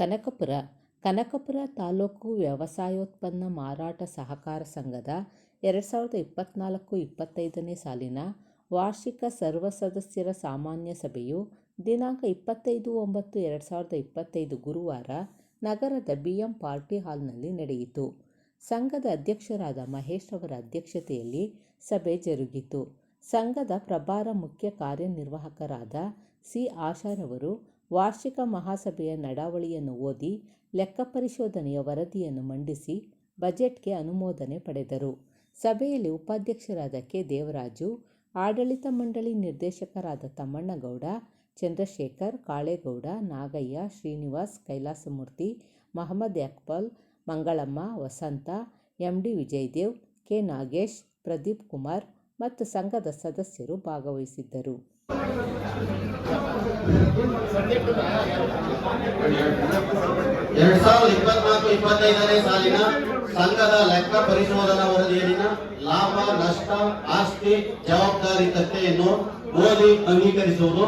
ಕನಕಪುರ ಕನಕಪುರ ತಾಲೂಕು ವ್ಯವಸಾಯೋತ್ಪನ್ನ ಮಾರಾಟ ಸಹಕಾರ ಸಂಘದ ಎರಡು ಸಾವಿರದ ಇಪ್ಪತ್ತ್ನಾಲ್ಕು ಇಪ್ಪತ್ತೈದನೇ ಸಾಲಿನ ವಾರ್ಷಿಕ ಸರ್ವ ಸದಸ್ಯರ ಸಾಮಾನ್ಯ ಸಭೆಯು ದಿನಾಂಕ ಇಪ್ಪತ್ತೈದು ಒಂಬತ್ತು ಎರಡು ಸಾವಿರದ ಇಪ್ಪತ್ತೈದು ಗುರುವಾರ ನಗರದ ಬಿ ಎಂ ಪಾರ್ಟಿ ಹಾಲ್ನಲ್ಲಿ ನಡೆಯಿತು. ಸಂಘದ ಅಧ್ಯಕ್ಷರಾದ ಮಹೇಶ್ ಅವರ ಅಧ್ಯಕ್ಷತೆಯಲ್ಲಿ ಸಭೆ ಜರುಗಿತು. ಸಂಘದ ಪ್ರಭಾರ ಮುಖ್ಯ ಕಾರ್ಯನಿರ್ವಾಹಕರಾದ ಸಿ. ಆಶಾರವರು ವಾರ್ಷಿಕ ಮಹಾಸಭೆಯ ನಡಾವಳಿಯನ್ನು ಓದಿ ಲೆಕ್ಕ ಪರಿಶೋಧನೆಯ ವರದಿಯನ್ನು ಮಂಡಿಸಿ, ಬಜೆಟ್ಗೆ ಅನುಮೋದನೆ ಪಡೆದರು. ಸಭೆಯಲ್ಲಿ ಉಪಾಧ್ಯಕ್ಷರಾದ ಕೆ. ದೇವರಾಜು, ಆಡಳಿತ ಮಂಡಳಿ ನಿರ್ದೇಶಕರಾದ Thammannagowda, Chandrashekar, Kalegowda, Nagaiah, Srinivas, Kailasamurthy, Mohammed Akbal, Mangalamma, Vasantha, M. D. Vijayadev, K. Nagesh, Pradeep Kumar ಮತ್ತು ಸಂಘದ ಸದಸ್ಯರು ಭಾಗವಹಿಸಿದ್ದರು. ಎರಡ್ ಸಾವಿರದ ಸಾಲಿನ ಸಂಘದ ಲೆಕ್ಕ ಪರಿಶೋಧನಾ ವರದಿಯಲ್ಲಿನ ಲಾಭ, ನಷ್ಟ, ಆಸ್ತಿ ಜವಾಬ್ದಾರಿ ಜವಾಬ್ದಾರಿತತೆಯನ್ನು ಓದಿ ಅಂಗೀಕರಿಸುವುದು.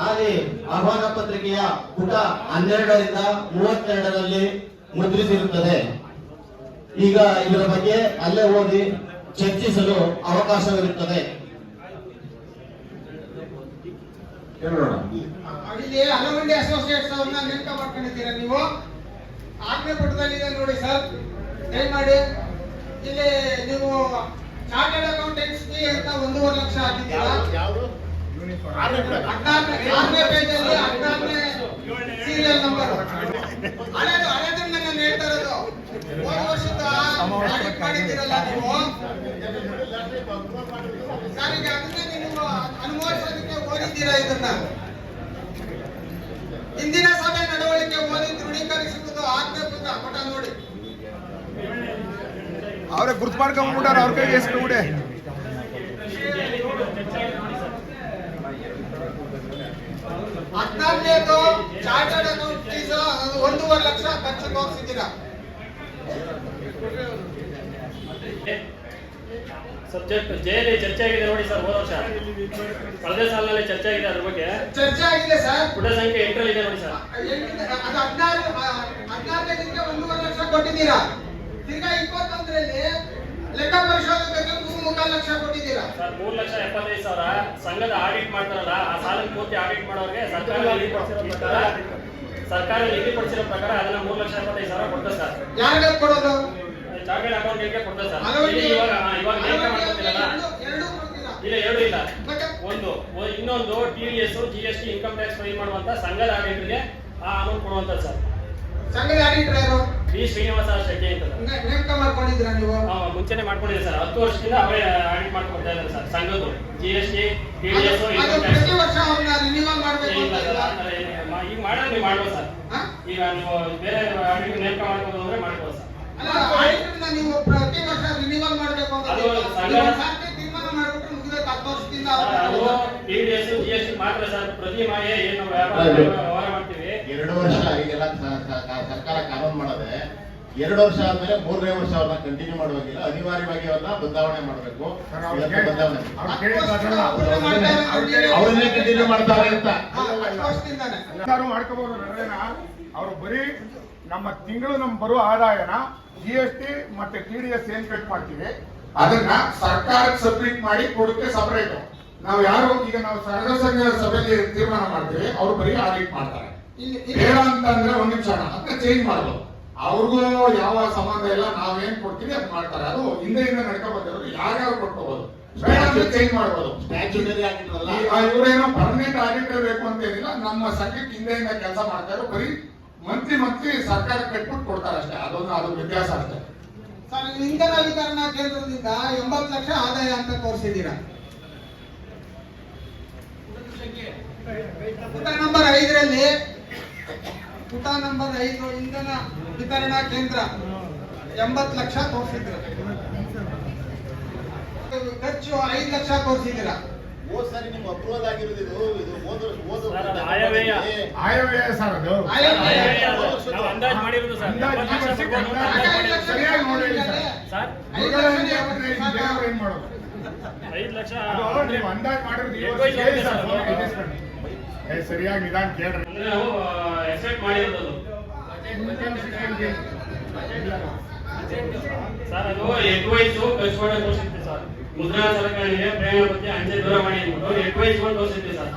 ಹಾಗೆ ಆಹ್ವಾನ ಪತ್ರಿಕೆಯ ಪುಟ ಹನ್ನೆರಡರಿಂದ ಮೂವತ್ತೆರಡರಲ್ಲಿ ಮುದ್ರಿಸಿರುತ್ತದೆ. ಈಗ ಇದರ ಬಗ್ಗೆ ಅಲ್ಲೇ ಓದಿ ಚರ್ಚಿಸಲು ಅವಕಾಶವಿರುತ್ತದೆ. ಅನಮಂಡಿ ಇಲ್ಲಿ ಹಲವಂಡಿ ಅಸೋಸಿಯೇಟ್ಸ್ ಅವ್ರನ್ನ ನೇಮಕ ಮಾಡ್ಕೊಂಡಿದ್ದೀರಾ ನೀವು? ಆಜ್ಞೆ ಪುಟದಲ್ಲಿದೆ ನೋಡಿ ಸರ್ ದಯಮಾಡಿ ಇಲ್ಲಿ ನೀವು ಚಾರ್ಟರ್ಡ್ ಅಕೌಂಟೆಂಟ್ಸ್ ಅಂತ ಒಂದೂವರೆ ಲಕ್ಷ ಹಾಕಿದ್ದೀರಾ ಹದಿನಾರನೇ ಆರನೇ ಪೇಜಲ್ಲಿ ಹದಿನಾರನೇ ಓದಿದ್ದೀರಾ ಇದನ್ನ ಇಂದಿನ ಸಭೆ ನಡವಳಿಕೆ ಓದಿ ದೃಢೀಕರಿಸುವುದು ಪುಟ ಪುಟ ನೋಡಿ ಅವ್ರೆ ಗುರ್ತು ಮಾಡ್ಕೊಂಡ್ಬಿಟ್ಟಾರ, ಅವ್ರ ಕೈಗೆ ಎಸ್ಕೊಂಡ್ಬಿಡೆ ಹದಿನಾರನೇದು ಚಾರ್ಟರ್ಡ್ ಅಕೌಂಟ್ ಫೀಸ್ ಒಂದೂವರೆ ಲಕ್ಷ ಖರ್ಚು ತೋರಿಸಿದ್ದೀರಾ. ಸಬ್ಜೆಕ್ಟ್ ಜೆಯಲ್ಲಿ ಚರ್ಚೆ ಆಗಿದೆ ನೋಡಿ ಸರ್ ಹೋದ ವರ್ಷ. ಕಳೆದ ಸಾಲಿನಲ್ಲಿ ಚರ್ಚೆ ಆಗಿದೆ ಅದ್ರ ಬಗ್ಗೆ. ಚರ್ಚೆ ಆಗಿದೆ ಸರ್. ಪುಟ ಸಂಖ್ಯೆ ಎಂಟರಲ್ಲಿ ಇದೆ ನೋಡಿ ಸರ್. ಅದು ಹದಿನಾರು ಹದಿನಾರನೇದಕ್ಕೆ ಒಂದೂವರೆ ಲಕ್ಷ ಕೊಟ್ಟಿದ್ದೀರಾ. ತಿರ್ಗಾ ಇಪ್ಪತ್ತೊಂದರಲ್ಲಿ ಲೆಕ್ಕ ಪರಿಶೋಧಕರಿಗೆ ಮೂರು ಮುಕ್ಕಾಲು ಲಕ್ಷ ಕೊಟ್ಟಿದ್ದೀರಾ? ಸರ್ ಮೂರು ಲಕ್ಷ ಎಪ್ಪತ್ತೈದು ಸಾವಿರ. ಸಂಘದ ಆಡಿಟ್ ಮಾಡ್ತಾರಲ್ಲ ಆ ಸಾಲದ ಪೂರ್ತಿ ಆಡಿಟ್ ಮಾಡೋರಿಗೆ ಸರ್ಕಾರ ನಿಗದಿಪಡಿಸಿರೋ ಪ್ರಕಾರ ಸರ್ಕಾರ ನಿಗದಿಪಡಿಸಿರೋ ಪ್ರಕಾರ ಅದನ್ನ ಮೂರು ಲಕ್ಷ ಎಪ್ಪತ್ತೈದು ಸಾವಿರ ಕೊಡ್ತಾರೆ ಸರ್. ಯಾರಿಗೆ ಕೊಡೋದು? ಚಾರ್ಟೆಡ್ ಅಕೌಂಟೆಂಟ್ಗೆ ಕೊಡ್ತಾರೆ ಸರ್. ಇವಾಗ ಇವಾಗ ನೇಮಕ ಇಲ್ಲ ಎರಡು ಇಲ್ಲ. ಒಂದು ಇನ್ನೊಂದು T D S G S T income tax file ಮಾಡುವಂತ ಸಂಘದ ಆಡಿಟರ್ಗೆ ಆ ಅಮೌಂಟ್ ಕೊಡುವಂತ ಸರ್. ಸಂಘದ ಆಡಿಟರ್ ಯಾರು? ಬಿ ಶ್ರೀನಿವಾಸ ಶೆಟ್ಟಿ ಅಂತ ನೇಮಕ ಮಾಡ್ಕೊಂಡಿದ್ದೀರಾ ನೀವು? ಮುಂಚೆನೆ ಮಾಡ್ಕೊಂಡಿದೆ ಸರ್. ಹತ್ತು ವರ್ಷದಿಂದ ಅವರೇ ಆಡಿಟ್ ಮಾಡ್ಕೊಡ್ತಾ ಇದ್ದಾರೆ sir. ಸಂಘದ್ದು. G S T T D S ಪ್ರತಿ ವರ್ಷ ಅವ್ರನ್ನ ರಿನಿವಲ್ ಮಾಡ್ಬೇಕು ಅಂತ ಸರ್ ಆ ಥರ ಈಗ ಮಾಡೋದು ನೀವು ಮಾಡ್ಬೋದು ಸರ್. ಈಗ ನೀವು ಬೇರೆ ಆಡಿಟ್ ನೇಮಕ ಮಾಡ್ಬೋದು ಅಂದ್ರೆ ಮಾಡ್ಬೋದು ಸರ್. ಅಲ್ಲ ನೀವು ಪ್ರತಿ ವರ್ಷ ರಿನಿವಲ್ ಮಾಡ್ಬೇಕು ಅಂತ ಅದು. ಸಂಘ- ತೀರ್ಮಾನ ಮಾಡ್ಬಿಟ್ರೆ ಹತ್ತು ವರ್ಷದಿಂದ ಅದು T D S G S T ಮಾತ್ರ ಸರ್. ಪ್ರತಿ ಮಾಹೆ ಏನು ವ್ಯಾಪಾರ ಎರಡು ವರ್ಷ ಸ- ಸರ್ಕಾರ ಕಾನೂನು ಮಾಡದೆ ಎರಡು ವರ್ಷ ಆದ್ಮೇಲೆ ಮೂರನೇ ವರ್ಷ ಅವ್ರನ್ನ ಕಂಟಿನ್ಯೂ ಮಾಡುವಾಗಿಲ್ಲ. ಅನಿವಾರ್ಯವಾಗಿ ಅವ್ರನ್ನ ಬದಲಾವಣೆ ಮಾಡಬೇಕು. ಅವರು ಅವ್ರನ್ನ ಕಂಟಿನ್ಯೂ ಮಾಡ್ತಾರೆ. ಅಂತ. ಮಾಡ್ಕೋಬಹುದು ಬರೀ ನಮ್ಮ ತಿಂಗಳು ನಮ್ ಬರುವ ಆದಾಯನ ಜಿ ಎಸ್ ಟಿ ಮತ್ತೆ ಟಿ ಡಿ ಎಸ್ ಏನ್ ಕಟ್ ಮಾಡ್ತೀವಿ? ಅದನ್ನ ಸರ್ಕಾರಕ್ಕೆ ಸಬ್ಮಿಟ್ ಮಾಡಿ ಕೊಡಕ್ಕೆ ಸಪರೇಟ್ ನಾವು ಯಾರು ಈಗ ನಾವು ಸರ್ವ ಸಂಘ ಸಭೆಯಲ್ಲಿ ತೀರ್ಮಾನ ಮಾಡ್ತೀವಿ ಅವ್ರು ಬರೀ ಆಡಿಟ್ ಮಾಡ್ತಾರೆ. ಬೇಡ ಅಂತಂದ್ರೆ ಒಂದ್ ನಿಮಿಷ ಅದನ್ನ ಚೇಂಜ್ ಮಾಡೋದು ಅವ್ರಿಗೂ ಯಾವ ಸಂಬಂಧ ಇಲ್ಲ ನಾವೇನ್ ಕೊಡ್ತೀವಿ ಅದ್ ಮಾಡ್ತಾರೆ. ಅದು ಹಿಂದೆಯಿಂದ ನಡ್ಕೊಂಡ್ ಬಂದಿರೋದು ಯಾರ್ಯಾರು ಕೊಟ್ಕೋಬಹುದು ಬೇಡ ಅಂದ್ರೆ ಚೇಂಜ್ ಮಾಡ್ಬೋದು. ಸ್ಟ್ಯಾಚ್ಯೂಟರಿ ಆಗಿದ್ರಲ್ಲ ಈ- ಆ ಇವರೇನೋ ಪರ್ಮನೆಂಟ್ ಆಡಿಟರ್ ಬೇಕು ಅಂತ ಏನಿಲ್ಲ ನಮ್ಮ ಸಂಘಕ್ಕೆ ಹಿಂದೆಯಿಂದ ಕೆಲಸ ಮಾಡ್ತಾರೆ ಬರೀ ಮಂತ್ಲಿ ಮಂತ್ಲಿ ಸರ್ಕಾರ ಕಟ್ಬಿಟ್ಟು ಕೊಡ್ತಾರೆ ಅಷ್ಟೇ. ಅದೊಂದು ಅದು ವ್ಯತ್ಯಾಸ ಅಷ್ಟೇ. ಸರ್ ಇಂಧನ ವಿತರಣಾ ಕೇಂದ್ರದಿಂದ ಎಂಬತ್ತು ಲಕ್ಷ ಆದಾಯ ಅಂತ ತೋರಿಸಿದ್ದೀರಾ? ಪುಟ ನಂಬರ್ ಐದರಲ್ಲಿ ಪುಟ ನಂಬರ್ ಐದು ಇಂಧನ ವಿತರಣಾ ಕೇಂದ್ರ ಎಂಬತ್ತು ಲಕ್ಷ ತೋರಿಸಿದ್ರ. ಖರ್ಚು ಐದು ಲಕ್ಷ ತೋರಿಸಿದ್ರ ಹೋದ್ ಸಾರಿ ನಿಮ್ಗೆ ಅಪ್ರೂವಲ್ ಆಗಿರೋದು ಇದು ಇದು ಹೋದ ಹೋದ ಸರ್, ಅದು ಆಯವ್ಯಯ. ಆಯವ್ಯಯ ಸರ್ ಅದು. ಆಯವ್ಯಯ. ನಾವು ಅಂದಾಜು ಮಾಡಿರೋದು ಸರ್. ಸರಿಯಾಗಿ ನೋಡಿ ಸರ್. ಏನ್ ಮಾಡೋದು ಐದು ಲಕ್ಷ ನೀವು ಅಂದಾಜು ಮಾಡಿರೋದು ಸರಿಯಾಗಿ ನಿಧಾನ ಕೇಳ್ರಿ. ಎಕ್ಸ್ಪೆಕ್ಟ್ ಮಾಡಿರೋದು. ಸರ್ ಅದು. ಎಡ್ವೈಸ್ ಮಾಡೋ ತೋರಿಸಿದ್ವಿ ಸರ್ ಮುದ್ರಾ ಸರಕಾರಿಗೆ ಪ್ರೇಮ ಬಗ್ಗೆ ಅಂಚೆ ದೂರವಾಣಿ ಅಂದ್ಬಿಟ್ಟು ಎಡ್ವೈಸ್ ತೋರಿಸಿದ್ವಿ ಸರ್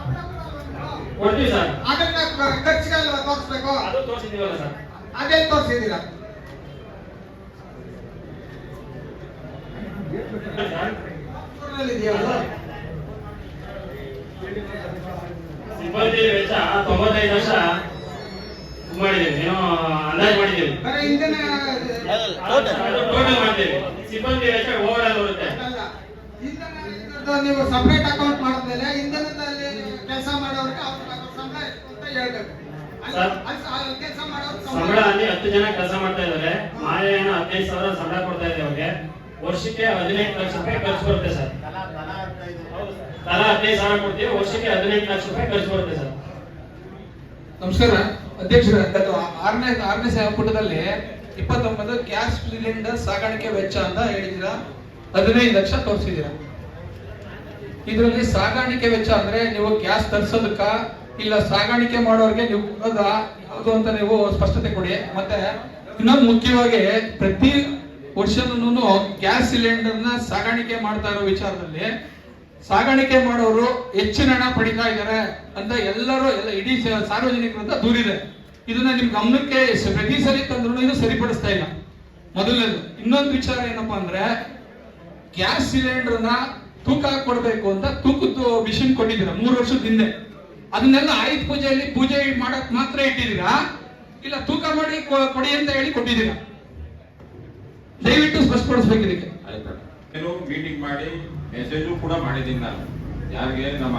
ಕೊಡ್ತೀವಿ ಸರ್ ಅದನ್ನ ಖರ್ಚಿಗೆಲ್ಲ ತೋರಿಸ್ಬೇಕು ಅದು ತೋರಿಸಿದೀವಲ್ಲ ಸರ್ ಅದೇ ತೋರಿಸಿದ್ದೀರಾ ಸಿಬ್ಬಂದಿ ವೆಚ್ಚ ತೊಂಬತ್ತೈದು ಲಕ್ಷ. ಮಾಡಿದ್ದೀವಿ ಏನೋ ಅಂದಾಜು ಮಾಡಿದ್ದೀವಿ. ಟೋಟಲ್ ಮಾಡ್ತೀವಿ ಸಿಬ್ಬಂದಿ ವೆಚ್ಚ ಓವರ್ ಆಲ್ ಬರುತ್ತೆ ನೀವು ಸಪರೇಟ್ ಅಕೌಂಟ್ ಮಾಡಿದ್ಮೇಲೆ ಇಂಧನದಲ್ಲಿ ಕೆಲಸ ಮಾಡೋರಿಗೆ ಅವ್ರ ಸಂಬಳ ಎಷ್ಟು ಅಂತ ಹೇಳ್ಬೇಕು. ಸಂಬಳ ಅಲ್ಲಿ ಹತ್ತು ಜನ ಕೆಲಸ ಮಾಡ್ತಾ ಇದ್ದಾರೆ. ಮಾಯೇನ ಹದಿನೈದು ಸಾವಿರ ಸಂಬಳ ಕೊಡ್ತಾ ಇದೆ ಅವ್ರಿಗೆ. ವರ್ಷಕ್ಕೆ ಹದಿನೈದು ಲಕ್ಷ ರೂಪಾಯಿ ಖರ್ಚು ಬರುತ್ತೆ ಸರ್. ತಲಾ ಹದಿನೈದು. ಸಾವಿರ ಕೊಡ್ತೀವಿ. ವರ್ಷಕ್ಕೆ ಹದಿನೈದು ಲಕ್ಷ ರೂಪಾಯಿ ಖರ್ಚು ಬರುತ್ತೆ ಸರ್. ನಮಸ್ಕಾರ. ಅಧ್ಯಕ್ಷರ ಆರನೇ ಆರನೇ ಪುಟದಲ್ಲಿ ಇಪ್ಪತ್ತೊಂಬತ್ತು ಗ್ಯಾಸ್ ಸಿಲಿಂಡರ್ ಸಾಗಾಣಿಕೆ ವೆಚ್ಚ ಅಂತ ಹೇಳಿದ್ದೀರಾ? ಹದಿನೈದು ಲಕ್ಷ ತೋರಿಸಿದ್ದೀರಾ? ಇದರಲ್ಲಿ ಸಾಗಾಣಿಕೆ ವೆಚ್ಚ ಅಂದ್ರೆ ನೀವು ಗ್ಯಾಸ್ ತರಿಸೋದಕ್ಕ ಇಲ್ಲ ಸಾಗಾಣಿಕೆ ಮಾಡೋರಿಗೆ ನೀವು ಯಾವುದು ಅಂತ ನೀವು ಸ್ಪಷ್ಟತೆ ಕೊಡಿ. ಮತ್ತೆ ಇನ್ನೊಂದು ಮುಖ್ಯವಾಗಿ ಪ್ರತಿ ವರ್ಷನೂ ಗ್ಯಾಸ್ ಸಿಲಿಂಡರ್ನ ಸಾಗಾಣಿಕೆ ಮಾಡ್ತಾ ಇರೋ ವಿಚಾರದಲ್ಲಿ ಸಾಗಾಣಿಕೆ ಮಾಡೋರು ಹೆಚ್ಚಿನ ಹಣ ಪಡಿತಾ ಇದ್ದಾರೆ ಅಂತ ಎಲ್ಲರೂ, ಎಲ್ಲ ಇಡೀ ಸಾರ್ವಜನಿಕರಿಂದ ದೂರಿದೆ. ಇದನ್ನ ನಿಮ್ ಗಮನಕ್ಕೆ ಪ್ರತಿ ಸರಿ ತಂದ್ರು ಇದು ಸರಿಪಡಿಸ್ತಾ ಇಲ್ಲ. ಮೊದಲನೇದು. ಇನ್ನೊಂದು ವಿಚಾರ ಏನಪ್ಪಾ ಅಂದ್ರೆ, ಗ್ಯಾಸ್ ಸಿಲಿಂಡರ್ನ ತೂಕ ಕೊಡಬೇಕು ಅಂತ ತೂಕದ್ದು ಮಿಷಿನ್ ಕೊಟ್ಟಿದ್ದೀರಾ, ಮೂರು ವರ್ಷದ ಹಿಂದೆ. ಅದನ್ನೆಲ್ಲ ಆಯುಧ ಪೂಜೆಯಲ್ಲಿ ಪೂಜೆ ಮಾಡಕ್ ಮಾತ್ರ ಇಟ್ಟಿದ್ದೀರಾ? ಇಲ್ಲ ತೂಕ ಮಾಡಿ ಕೊಡಿ ಅಂತ ಹೇಳಿ ಕೊಟ್ಟಿದ್ದೀರಾ? ದಯವಿಟ್ಟು ಸ್ಪಷ್ಟಪಡಿಸ್ಬೇಕು ಇದಕ್ಕೆ. ಮೀಟಿಂಗ್ ಮಾಡಿ ಮೆಸೇಜು ಕೂಡ ಮಾಡಿದ್ದೀನಿ ನಾನು. ಯಾರಿಗೆ ನಮ್ಮ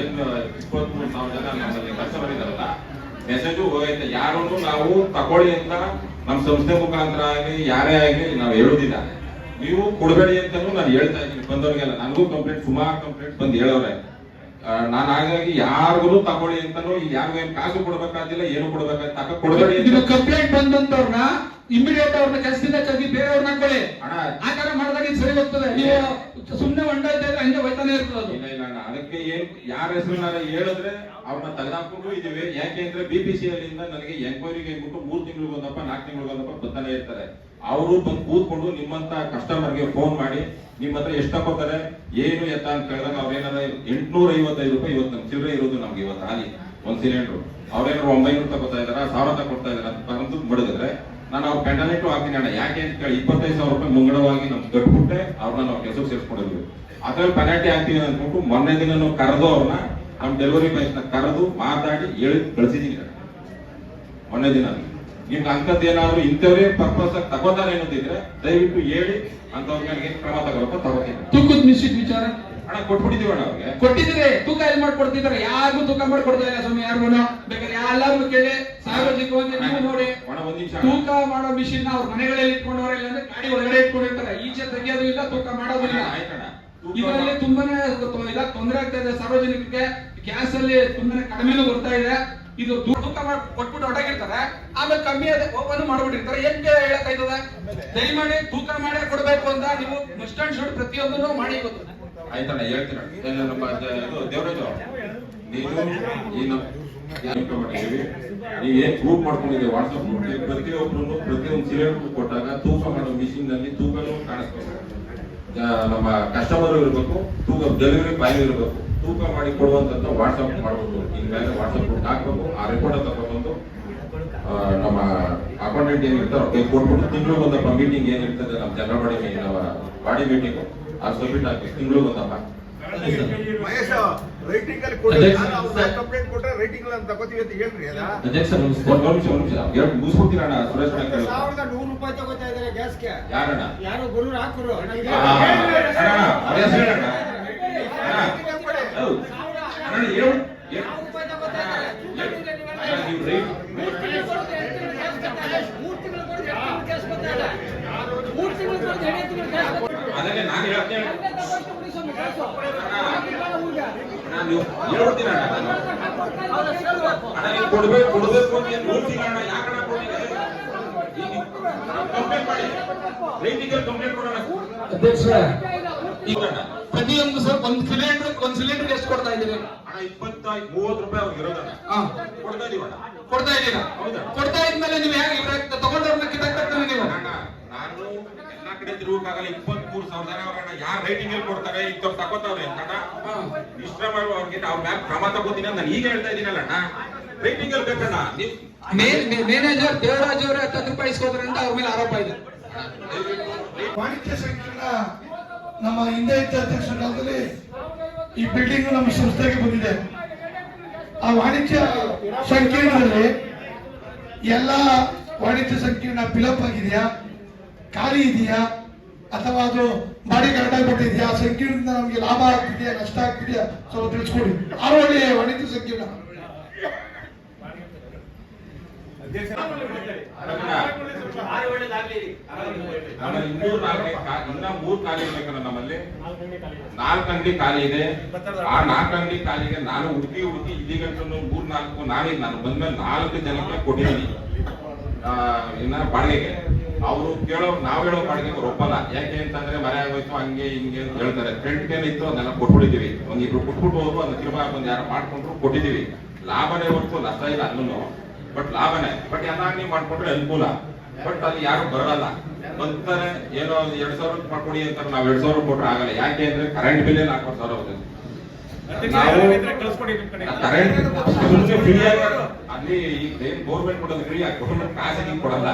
ಏನು ಇಪ್ಪತ್ಮೂರು ಸಾವಿರ ಜನ ನಮ್ಮಲ್ಲಿ ಇದಾರಲ್ಲ ಮೆಸೇಜು ಹೋಗೈತೆ. ಯಾರೂ ನಾವು ತಗೊಳ್ಳಿ ಅಂತ ನಮ್ಮ ಸಂಸ್ಥೆ ಮುಖಾಂತರ ಆಗಲಿ, ಯಾರೇ ಆಗಲಿ ನಾವು ಹೇಳುದಿಲ್ಲ ನೀವು ಕೊಡಬೇಡಿ ಅಂತಲೂ ನಾನು ಹೇಳ್ತಾ ಇದ್ದೀನಿ. ಬಂದವರಿಗೆಲ್ಲ, ನನಗೂ ಕಂಪ್ಲೇಂಟ್ ಸುಮಾರು ಕಂಪ್ಲೇಂಟ್ ಬಂದು ಹೇಳೋರೆ. ನಾನು ಹಾಗಾಗಿ ಯಾರಿಗೂ ತಗೊಳ್ಳಿ ಅಂತಾನು ಯಾರಿಗೂ ಕಾಸು ಕೊಡ್ಬೇಕಾದಿಲ್ಲ ಏನು ಕೊಡ್ಬೇಕಾದ ತಕ ಕೊಡಬೇಡಿ ಇದು ಕಂಪ್ಲೇಂಟ್ ಬಂದಂತವ್ರನ್ನ ಇಮಿಡಿಯೇಟ್ ಅವ್ರನ್ನ ಕೆಲಸದಿಂದ ತೆಗಿ ಬೇರೆಯವ್ರನ್ನ ಅಣ್ಣ ಆ ತರ ಮಾಡಿದಾಗ ಸರಿ ಹೋಗ್ತದೆ. ಸುಮ್ಮನೆ ಸುಮ್ನೆ ಹೊಂಡ ಇದ್ದಾಗ ಹಂಗೆ ಹೋಯ್ತಾನೆ ಇರ್ತದೆ ಅದು. ಅದಕ್ಕೆ ಏನ್ ಯಾರ ಹೆಸರನ್ನ ಹೇಳಿದ್ರೆ ಅವ್ರನ್ನ ತೆಗೆದಾಕೊಂಡು ಇದೀವಿ. ಯಾಕೆ ಅಂದ್ರೆ ಬಿ ಪಿ ಸಿ ಅಲ್ಲಿಂದ ನನಗೆ ಎಂಕ್ವೈರಿಗೆ ಅಂದ್ಬಿಟ್ಟು ಮೂರ್ ತಿಂಗಳಿಗೆ ಒಂದಪ್ಪ ನಾಲ್ಕು ತಿಂಗಳಿಗೆ ಒಂದಪ್ಪ ಬರ್ತಾನೆ ಇರ್ತಾರೆ. ಅವರು ಬಂದು ಕೂತ್ಕೊಂಡು ನಿಮ್ಮಂತ ಕಸ್ಟಮರ್ಗೆ ಫೋನ್ ಮಾಡಿ, ನಿಮ್ಮ ಹತ್ರ ಎಷ್ಟು ತಗೋತಾರೆ ಏನು ಎತ್ತ? ಅಂತ ಕೇಳಿದಾಗ ಅವ್ರೇನಾರ ಎಂಟ್ನೂರ ಐವತ್ತೈದು ರೂಪಾಯಿ ಇವತ್ತು ನಮ್ಗೆ ಚಿಲ್ಲರೆ ಇರೋದು ನಮ್ಗೆ ಇವತ್ತು ಹಾಲಿ, ಒಂದ್ ಸಿಲಿಂಡರ್ ಅವ್ರೇನಾದ್ರು ಒಂಬೈನೂರು ತಗೋತಾ ಇದಾರ ಸಾವಿರ ತಗೊಳ್ತಾ ಇದಾರ ಅಂತ ಬಂದು ಮಡಗಿದ್ರೆ ನಾನು ಅವ್ರ ಪೆಂಡಲಿಟ್ಟು ಹಾಕ್ತೀನಿ ಅಣ್ಣ. ಯಾಕೆ? ಅಂತ ಕೇಳಿ ಇಪ್ಪತ್ತೈದು ಸಾವಿರ ರೂಪಾಯಿ ಮುಂಗಡವಾಗಿ ನಮ್ಗೆ ಕಟ್ಬಿಟ್ಟೆ. ಅವ್ರನ್ನ ನಾವು ಕೆಲಸಕ್ಕೆ ಸೇರಿಸ್ಕೊಂಡಿದ್ವಿ. ಅದ್ರಲ್ಲಿ ಪೆನಾಲ್ಟಿ ಹಾಕ್ತೀನಿ ಅಂದ್ಬಿಟ್ಟು ಮೊನ್ನೆ ದಿನ ಕರೆದು ಅವ್ರನ್ನ ನಮ್ಮ ಡೆಲಿವರಿ ಬಾಯ್ಸ್ನ ಕರೆದು ಮಾತಾಡಿ ಹೇಳಿ ಕಳಿಸಿದೀನಿ ಮೊನ್ನೆ ದಿನ. ನಿಮ್ಗೆ ಅಂಥದ್ದು ಏನಾದ್ರು ಇಂಥವ್ರೇ ಪರ್ಪಸ್ ಆಗಿ ತಗೋತಾರೆ ಅನ್ನೋದಿದ್ರೆ ದಯವಿಟ್ಟು ಹೇಳಿ ಅಂತವ್ರ ಮೇಲೆ ಏನ್ ಕ್ರಮ ತಗೋಬೇಕು ತಗೋತೀನಿ. ತೂಕದ ಮಿಸ್ಸಿದ ವಿಚಾರ? ಹಣ ಕೊಟ್ಬಿಟ್ಟಿದೀವಿ ಅಣ್ಣ ಅವ್ರಿಗೆ. ಕೊಟ್ಟಿದ್ರೆ ತೂಕ ಎಲ್ಲಿ ಮಾಡ್ಕೊಡ್ತಿದ್ದಾರೆ? ಯಾರಿಗೂ ತೂಕ ಮಾಡ್ಕೊಡ್ತಾ ಇಲ್ಲ ಸ್ವಾಮಿ ಯಾರಿಗೂ. ಬೇಕಾದ್ರೆ ಎಲ್ಲಾರು ಕೇಳಿ. ಸಾರ್ವಜನಿಕವಾಗಿ ನೀವು ನೋಡಿ. ತೂಕ ಮಾಡೋ ಮಿಷಿನ್ ಅವ್ರ ಮನೆಗಳಲ್ಲಿ ಇಟ್ಕೊಂಡವ್ರೆ ಇಲ್ಲ ಅಂದ್ರೆ ಗಾಡಿ ಒಳಗಡೆ ಇಟ್ಕೊಂಡಿರ್ತಾರೆ. ಈಚೆ ತೆಗಿಯೋದು ಇಲ್ಲ ತೂಕ ಮಾಡೋದು ಇಲ್ಲ. ಆಯ್ತಣ್ಣ. ಇದರಲ್ಲಿ ತುಂಬಾನೇ ಇಲ್ಲ ತೊಂದರೆ ಆಗ್ತಾ ಇದೆ. ಸಾರ್ವಜನಿಕರಿಗೆ ಗ್ಯಾಸ್ ಅಲ್ಲಿ ತುಂಬಾನೇ ಕಡಿಮೆನೂ ಬರ್ತಾ ಇದೆ. ಇದು ತೂಕ ಕೊಟ್ಬಿಟ್ಟು ಹೊರಗಿರ್ತಾರೆ ಆಮೇಲೆ ಕಮ್ಮಿ ಓಪನ್ ಮಾಡ್ಬಿಟ್ಟಿರ್ತಾರೆ. ಏನ್ ಹೇಳಕ್ ಆಯ್ತದ? ದಯಮಾಡಿ ತೂಕ ಮಾಡೇ ಕೊಡ್ಬೇಕು ಅಂತ ನೀವು ಮಸ್ಟ್ ಅಂಡ್ ಶುಡ್ ಪ್ರತಿಯೊಂದನ್ನು ಮಾಡಿ ಆಯ್ತಣ್ಣ ಹೇಳ್ತೀನಿ ದೇವರಾಜು, ನೀನು ಈ ನೀವು ಪ್ರತಿಯೊಬ್ಬರು ಪ್ರತಿಯೊಂದು ಸಿಲಿಂಡರ್ ಕೊಟ್ಟಾಗ ತೂಕ ಮಾಡೋ ಮಿಷಿನ್ನಲ್ಲಿ ತೂಕನೂ ಕಾಣಿಸ್ಬೇಕು. ನಮ್ಮ ಕಸ್ಟಮರ್ ಇರಬೇಕು ತೂಕ ಡೆಲಿವರಿ ಬಾಯ್ ಇರಬೇಕು ತೂಕ ಮಾಡಿ ಕೊಡುವಂತ ವಾಟ್ಸಪ್ ಮಾಡಬೇಕು ಇನ್ಮೇಲೆ ವಾಟ್ಸಪ್ ಕೊಟ್ಟು ಹಾಕಬೇಕು ಆ ರಿಪೋರ್ಟ್ ತಗೊಂಡು ಆ, ನಮ್ಮ ಅಕೌಂಟೆಂಟ್ ಏನಿರ್ತಾರೆ ಅವ್ರಿಗೆ ಕೊಟ್ಬಿಟ್ಟು ತಿಂಗಳು ಒಂದಪ್ಪ ಮೀಟಿಂಗ್ ಏನಿರ್ತದೆ ನಮ್ಮ general body meeting body meeting ಅದು ಸಬ್ಮಿಟ್ ಹಾಕಿ ತಿಂಗಳು ಒಂದಪ್ಪ. ಮಹೇಶ ರೈಟಿಂಗ್ ಅಲ್ಲಿ ಕೊಡಿ ಕಂಪ್ಲೇಂಟ್ ಕೊಟ್ರೆ ರೈಟಿಂಗ್ ಅಲ್ಲಿ ತಗೋತೀವಿ ಅಂತ ಹೇಳ್ರಿ ಅದ ಅಧ್ಯಕ್ಷ ಒಂದ್ ನಿಮಿಷ ಒಂದ್ ಎರಡು ಸುರೇಶ್. ಸಾವಿರದ ನೂರು ರೂಪಾಯಿ ತಗೋತಾ ಇದ್ದಾರೆ ಗ್ಯಾಸ್ಗೆ ಯಾರಣ್ಣ ಯಾರು ಗುರು ಹಾಕರು ಅಣ್ಣ, ಹೆಸ್ರು ಹೇಳಣ್ಣ. ಅಣ್ಣ, ಹೌದು. ಅಣ್ಣ, ಹೇಳು. ಹೇಳು. ಅಣ್ಣ, ನೀವು ರೈಟ್- ಅದನ್ನೇ ನಾನು ಹೇಳ್ತೇನೆ ಅಣ್ಣ, ನೀವು ಹೇಳ್ಬಿಡ್ತೀರಣ್ಣ ನಾನು. ಅಣ್ಣ, ನೀವು ಕೊಡ್ಬೇಕು ಕೊಡ್ಬೇಕು ಅಂತ ಏನ್ ಇಲ್ಲ ಅಣ್ಣ ಯಾಕಣ್ಣ ಕೊಟ್ಟಿದೆ ಕಂಪ್ಲೇಂಟ್ ಮಾಡಿ. ರೈತಿಗೆ ಕಂಪ್ಲೇಂಟ್ ಕೊಡೋಣ. ಅಧ್ಯಕ್ಷ ಅಣ್ಣ. ಪ್ರತಿಯೊಂದು ಸರ್ ಒಂದ್ ಸಿಲಿಂಡರ್ ಒಂದ್ ಸಿಲಿಂಡರ್ ಎಷ್ಟು ಕೊಡ್ತಾ ಇದ್ದೀರಿ? ಹಣ ಇಪ್ಪತ್ತ ಮೂವತ್ತು ರೂಪಾಯಿ ಅವ್ರಿಗೆ ಇರೋದಣ್ಣ ಕೊಡ್ತಾ ಇದೀವಣ್ಣ ಕೊಡ್ತಾ ಇದ್ದೀರಾ? ಹೌದಾ? ಕೊಡ್ತಾ ಇದ್ಮೇಲೆ ನೀವು ಹೇಗೆ ತಗೊಂಡವ್ರನ್ನ ಕಿತ್ತಾಕ್ತಾರೆ ನೀವು? ಅಣ್ಣ, ನಾನು ಕಡೆ ತಿರುಗಕ್ಕಾಗಲ್ಲ ಇಪ್ಪತ್ತ್ ಮೂರು ಸಾವಿರ ಜನ ಅವ್ರಣ್ಣ ಯಾರು ರೈಟಿಂಗ್ ಅಲ್ಲಿ ಕೊಡ್ತಾರೆ ಇಂಥವ್ರು ತಗೋತಾವ್ರೆ ಅಂತ ಇಷ್ಟ ಮಾಡುವ ಅವ್ರಿಗೆ ಅವ್ರ ಮ್ಯಾಲ ಕ್ರಮ ತಗೋತೀನಿ ಅಂತ ನಾನು ಈಗ ಹೇಳ್ತಾ ಇದೀನಲ್ಲ ಅಣ್ಣ. ರೈಟಿಂಗ್ ಅಲ್ಲಿ ಕಟ್ಟಣ ನೀವು ಮ್ಯಾನೇಜರ್ ದೇವರಾಜ್ ಅವರೇ ಹತ್ತತ್ತು ರೂಪಾಯಿ ಇಸ್ಕೋತಾರೆ ಅಂತ ಅವ್ರ ಮೇಲೆ ಆರೋಪ ಇದೆ. ವಾಣಿಜ್ಯ ಸಂಕೀರ್ಣ ನಮ್ಮ ಹಿಂದೆ ಇದ್ದ ಅಧ್ಯಕ್ಷರ ಕಾಲದಲ್ಲಿ ಈ ಬಿಲ್ಡಿಂಗ್ ನಮ್ಮ ಸಂಸ್ಥೆಗೆ ಬಂದಿದೆ. ಆ ವಾಣಿಜ್ಯ ಸಂಕೀರ್ಣದಲ್ಲಿ ಎಲ್ಲ ವಾಣಿಜ್ಯ ಸಂಕೀರ್ಣ ಫಿಲಪ್ ಆಗಿದೆಯಾ? ಖಾಲಿ ಇದೆಯಾ? ಅಥವಾ ಅದು ಬಾಡಿ ಕರೆಕ್ಟಾಗಿ ಆ ಸಂಕೀರ್ಣದಿಂದ ನಮಗೆ ಲಾಭ ಆಗ್ತಿದೆಯಾ, ನಷ್ಟ ಆಗ್ತಿದೆಯಾ? ಸ್ವಲ್ಪ ತಿಳಿಸ್ಕೊಡಿ. ಆರೋಗ್ಯ, ವಾಣಿಜ್ಯ ಸಂಕೀರ್ಣ. ನಮ್ಮಲ್ಲಿ. ನಾಲ್ಕು ಅಂಗಡಿ ಖಾಲಿ ಇದೆ. ಆ ನಾಲ್ಕು ಅಂಗಡಿ ಖಾಲಿಗೆ ನಾನು ಹುಡುಕಿ ಹುಡುಕಿ ಗಂಟು ಮೂರ್ ನಾಲ್ಕು ನಾನೇ ನಾನು ಬಂದ್ಮೇಲೆ ನಾಲ್ಕು ಜನಕ್ಕೆ ಕೊಟ್ಟಿದ್ದೀನಿ. ಇನ್ನ ಬಾಡಿಗೆಗೆ. ಅವರು ಕೇಳೋ ನಾವ್ ಹೇಳೋ ಬಾಡಿಗೆ ಒಪ್ಪಲ್ಲ. ಯಾಕೆ ಅಂತಂದ್ರೆ ಮನೆ ಆಗೋಯ್ತು, ಹಂಗೆ ಹಿಂಗೆ ಅಂತ ಹೇಳ್ತಾರೆ. ಫ್ರೆಂಡ್ ಏನಿತ್ತು ಅದನ್ನೆಲ್ಲ ಕೊಟ್ಬಿಟ್ಟಿದೀವಿ. ಒಂದ್ ಇಬ್ರು ಕೊಟ್ಬಿಟ್ಟು ಹೋದ್ರು, ಅದನ್ನ ತಿರ್ಮಾ ಬಂದು ಯಾರು ಮಾಡ್ಕೊಂಡ್ರು, ಕೊಟ್ಟಿದೀವಿ. ಲಾಭನೇ ಹೊರತು, ನಷ್ಟ ಇಲ್ಲ ಅಲ್ಲೂ ಬಟ್ ಲಾಭನೇ. ಬಟ್ ಎಲ್ಲ ನೀವು ಮಾಡ್ಕೊಂಡ್ರೆ ಅನುಕೂಲ. ಬಟ್ ಅಲ್ಲಿ ಯಾರು ಬರಲ್ಲ. ಬಂತಾರೆ ಏನೋ ಎರಡ್ ಸಾವಿರ ಮಾಡ್ಕೊಡಿ ಅಂತಾರೆ, ನಾವ್ ಎರಡ್ ಸಾವಿರ ಕೊಟ್ರೆ ಆಗಲ್ಲ. ಯಾಕೆ ಅಂದ್ರೆ ಕರೆಂಟ್ ಬಿಲ್ ನಾಲ್ಕು ಸಾವಿರ ಹೋಗುತ್ತೆ ನಾವು ಕರೆಂಟ್ ಫ್ರೀ ಅಲ್ಲಿ ಏನು ಗೌರ್ಮೆಂಟ್ ಕೊಡೋದು ಫ್ರೀ ಗೌರ್ಮೆಂಟ್ ಖಾಸಗಿ ಕೊಡಲ್ಲ.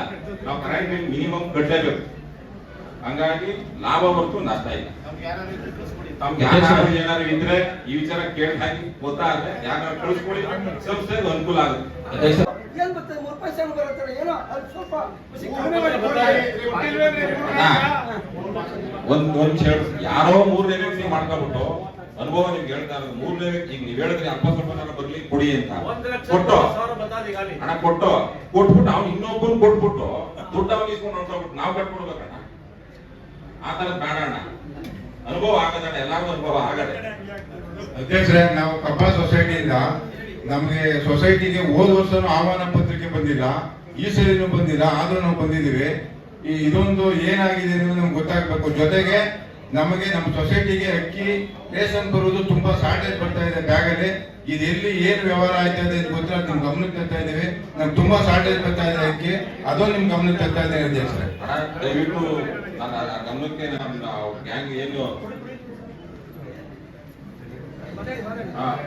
ನಾವು ಕರೆಂಟ್ ಬಿಲ್ ಮಿನಿಮಮ್ ಕಟ್ಟಲೇಬೇಕು ಹಂಗಾಗಿ ಲಾಭ ಹೊರತು ನಷ್ಟ ಇಲ್ಲ. ತಮ್ಗೆ ಯಾರು ಏನಾದ್ರು ಇದ್ರೆ ಈ ವಿಚಾರ ಕೇಳ್ದಾಗಿ ಗೊತ್ತಾದ್ರೆ ಯಾರು ಕಳಿಸ್ಕೊಳ್ಳಿ ಸಂಸ್ಥೆಗೆ ಅನುಕೂಲ ಆಗುತ್ತೆ. ಏನ್ ಬರ್ತದೆ ಮೂರು ಪೈಸೆ ಬರುತ್ತೆ ಏನೋ ಅದು ಸ್ವಲ್ಪ. ಒಂದ್ ಯಾರೋ ಮೂರ್ ವ್ಯಕ್ತಿ ಮಾಡ್ಕೊಬಿಟ್ಟು ಅನುಭವ ನಿಮ್ಗೆ ಹೇಳ್ತಾ ಇರೋದು. ಮೂರನೇ ವ್ಯಕ್ತಿ ಈಗ ನೀವ್ ಹೇಳಿದ್ರೆ ಅಪ್ಪ ಸ್ವಲ್ಪ ಬರ್ಲಿ ಕೊಡಿ ಅಂತ. ಕೊಟ್ಟು. ಹಣ ಕೊಟ್ಟು. ಕೊಟ್ಬಿಟ್ಟು ಅವ್ನು ಇನ್ನೊಬ್ಬನ್ ಕೊಟ್ಬಿಟ್ಟು ದುಡ್ಡು ಅವ್ನು ಇಸ್ಕೊಂಡು ಹೊರಟೋಗ್ಬಿಟ್ಟು ನಾವು ಕಟ್ಕೊಡ್ಬೇಕಣ್ಣ ಆ ಆತರ ಬೇಡ ಅಣ್ಣ. ಅನುಭವ ಆಗದಣ್ಣ ಎಲ್ಲಾರ್ಗು ಅನುಭವ ಆಗದೆ. ಅಧ್ಯಕ್ಷರೇ ನಾವು ಕಪ್ಪ ಸೊಸೈಟಿಯಿಂದ ನಮಗೆ ಸೊಸೈಟಿಗೆ ಹೋದ ವರ್ಷನೂ ಆಹ್ವಾನ ಪತ್ರಿಕೆ ಬಂದಿಲ್ಲ ಈ ಸರಿನೂ ಬಂದಿಲ್ಲ ಆದ್ರೂ ನಾವು ಬಂದಿದ್ದೀವಿ. ಈ ಇದೊಂದು ಏನಾಗಿದೆ ಅನ್ನೋದು ನಮ್ಗೆ ಗೊತ್ತಾಗಬೇಕು. ಜೊತೆಗೆ ನಮಗೆ ನಮ್ಮ ಸೊಸೈಟಿಗೆ ಅಕ್ಕಿ, ರೇಷನ್ ಬರುವುದು ತುಂಬಾ ಶಾರ್ಟೇಜ್ ಬರ್ತಾ ಇದೆ ಬ್ಯಾಗ್ ಅಲ್ಲಿ ಇದು ಎಲ್ಲಿ ಏನು ವ್ಯವಹಾರ ಆಯ್ತಾ ಇದೆ ಗೊತ್ತಿಲ್ಲ, ನಿಮ್ ಗಮನಕ್ಕೆ ತರ್ತಾ ಇದೀವಿ ನಮ್ಗೆ ತುಂಬಾ ಶಾರ್ಟೇಜ್ ಬರ್ತಾ ಇದೆ ಅಕ್ಕಿ. ಅದೊಂದು ನಿಮ್ ಗಮನಕ್ಕೆ ತರ್ತಾ ಇದೆ ಅಧ್ಯಕ್ಷರೇ ಅಣ್ಣ, ದಯವಿಟ್ಟು ಗಮನಕ್ಕೆ ನಮ್ಮ ಗ್ಯಾಂಗ್ ಏನು?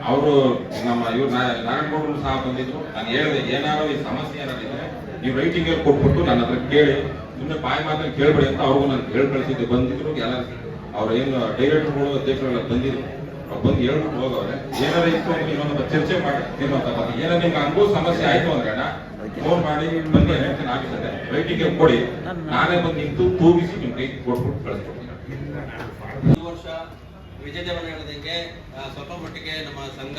ಅವರು ನಮ್ಮ ಇವ್ರು ನಾರಾಯಣಗೌಡರು ಸಹ ಬಂದಿದ್ರು. ನಾನು ಹೇಳಿದೆ, ಏನಾದ್ರು ಈ ಸಮಸ್ಯೆ ಏನಾದ್ರು ನೀವು ರೈಟಿಂಗ್ ಕೊಟ್ಬಿಟ್ಟು ನನ್ನ ಹತ್ರ ಕೇಳಿ. ಸುಮ್ಮನೆ ಬಾಯಿ ಮಾತ್ರ ಕೇಳ್ಬೇಡಿ ಅಂತ ಅವ್ರಿಗೂ ನಾನು ಹೇಳಿ ಬಂದಿದ್ರು ಎಲ್ಲ ಅವ್ರ ಏನು ಡೈರೆಕ್ಟರ್ಗಳು ಅಧ್ಯಕ್ಷರೆಲ್ಲ ಬಂದಿದ್ರು. ಅವ್ರು ಬಂದು ಹೇಳ್ಬಿಟ್ಟು ಹೋಗವ್ರೆ ಏನಾರ ಇತ್ತು ಅಂದ್ರೆ ಇನ್ನೊಂದು ಚರ್ಚೆ ಮಾಡಿ ತೀರ್ಮಾನ ತಗೋತೀನಿ ಏನಾರ ನಿಮ್ಗೆ ಹಂಗೂ ಸಮಸ್ಯೆ ಆಯ್ತು ಅಂದ್ರೆ ಫೋನ್ ಮಾಡಿ ಬಂದು ಎಲೆಕ್ಷನ್ ಆಫೀಸಲ್ಲಿ ರೈಟಿಂಗ್ ಕೊಡಿ. ನಾನೇ ಬಂದು ನಿಂತು ತೂಗಿಸಿ ನಿಮ್ ಕೈ ಕೊಟ್ಬಿಟ್ಟು ಕಳಿಸ್ಕೊಡ್ತೀನಿ. ಈ ವರ್ಷ ವಿಜಯ ದೇವನ ಹೇಳದಂಗೆ ಆ, ಸ್ವಲ್ಪ ಮಟ್ಟಿಗೆ ನಮ್ಮ ಸಂಘ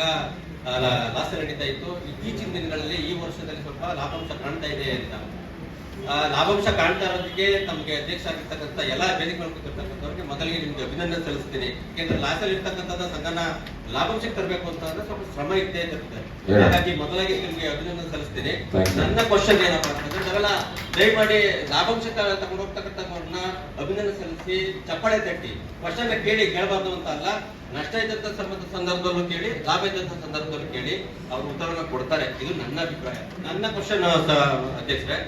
ಲಾಸ ನಡೀತಾ ಇತ್ತು. ಇತ್ತೀಚಿನ ದಿನಗಳಲ್ಲಿ ಈ ವರ್ಷದಲ್ಲಿ ಸ್ವಲ್ಪ ಲಾಭಾಂಶ ಕಾಣ್ತಾ ಇದೆ ಅಂತ. ಲಾಭಾಂಶ ಕಾಣ್ತಾ ಇರೋದಕ್ಕೆ ನಮಗೆ ಅಧ್ಯಕ್ಷ ಆಗಿರ್ತಕ್ಕಂಥ ಎಲ್ಲ ವೇದಿಕೆ ಮೊದಲಿಗೆ ನಿಮ್ಗೆ ಅಭಿನಂದನೆ ಸಲ್ಲಿಸ್ತೀನಿ. ಯಾಕೆಂದ್ರೆ ಲಾಸಲ್ಲಿ ಇರ್ತಕ್ಕಂಥದ್ದು ಸಂಘನ ಲಾಭಾಂಶಕ್ಕೆ ತರಬೇಕು ಅಂತ ಅಂದ್ರೆ ಸ್ವಲ್ಪ ಶ್ರಮ ಇದ್ದೇ ಇರುತ್ತೆ. ಹಾಗಾಗಿ ಮೊದಲಾಗಿ ನಿಮ್ಗೆ ಅಭಿನಂದನೆ ಸಲ್ಲಿಸ್ತೀನಿ. ನನ್ನ ಕ್ವಶನ್ ಏನಪ್ಪಾ ಅಂತಂದ್ರೆ ನಾವೆಲ್ಲ ದಯಮಾಡಿ ಲಾಭಾಂಶ ತಗೊಂಡು ಹೋಗ್ತಕ್ಕಂಥವ್ರನ್ನ ಅಭಿನಂದನೆ ಸಲ್ಲಿಸಿ ಚಪ್ಪಾಳೆ ತಟ್ಟಿ. ಕ್ವಶನ್ ಕೇಳಿ ಕೇಳಬಾರ್ದು ಅಂತ ಅಲ್ಲ ನಷ್ಟ ಇದ್ದಂತ ಸಂಬಂಧ ಸಂದರ್ಭದಲ್ಲೂ ಕೇಳಿ ಲಾಭ ಇದ್ದಂತ ಸಂದರ್ಭದಲ್ಲೂ ಕೇಳಿ ಅವ್ರ ಉತ್ತರವನ್ನ ಕೊಡ್ತಾರೆ. ಇದು ನನ್ನ ಅಭಿಪ್ರಾಯ. ನನ್ನ ಕ್ವಶನ್ ಅಧ್ಯಕ್ಷರೇ.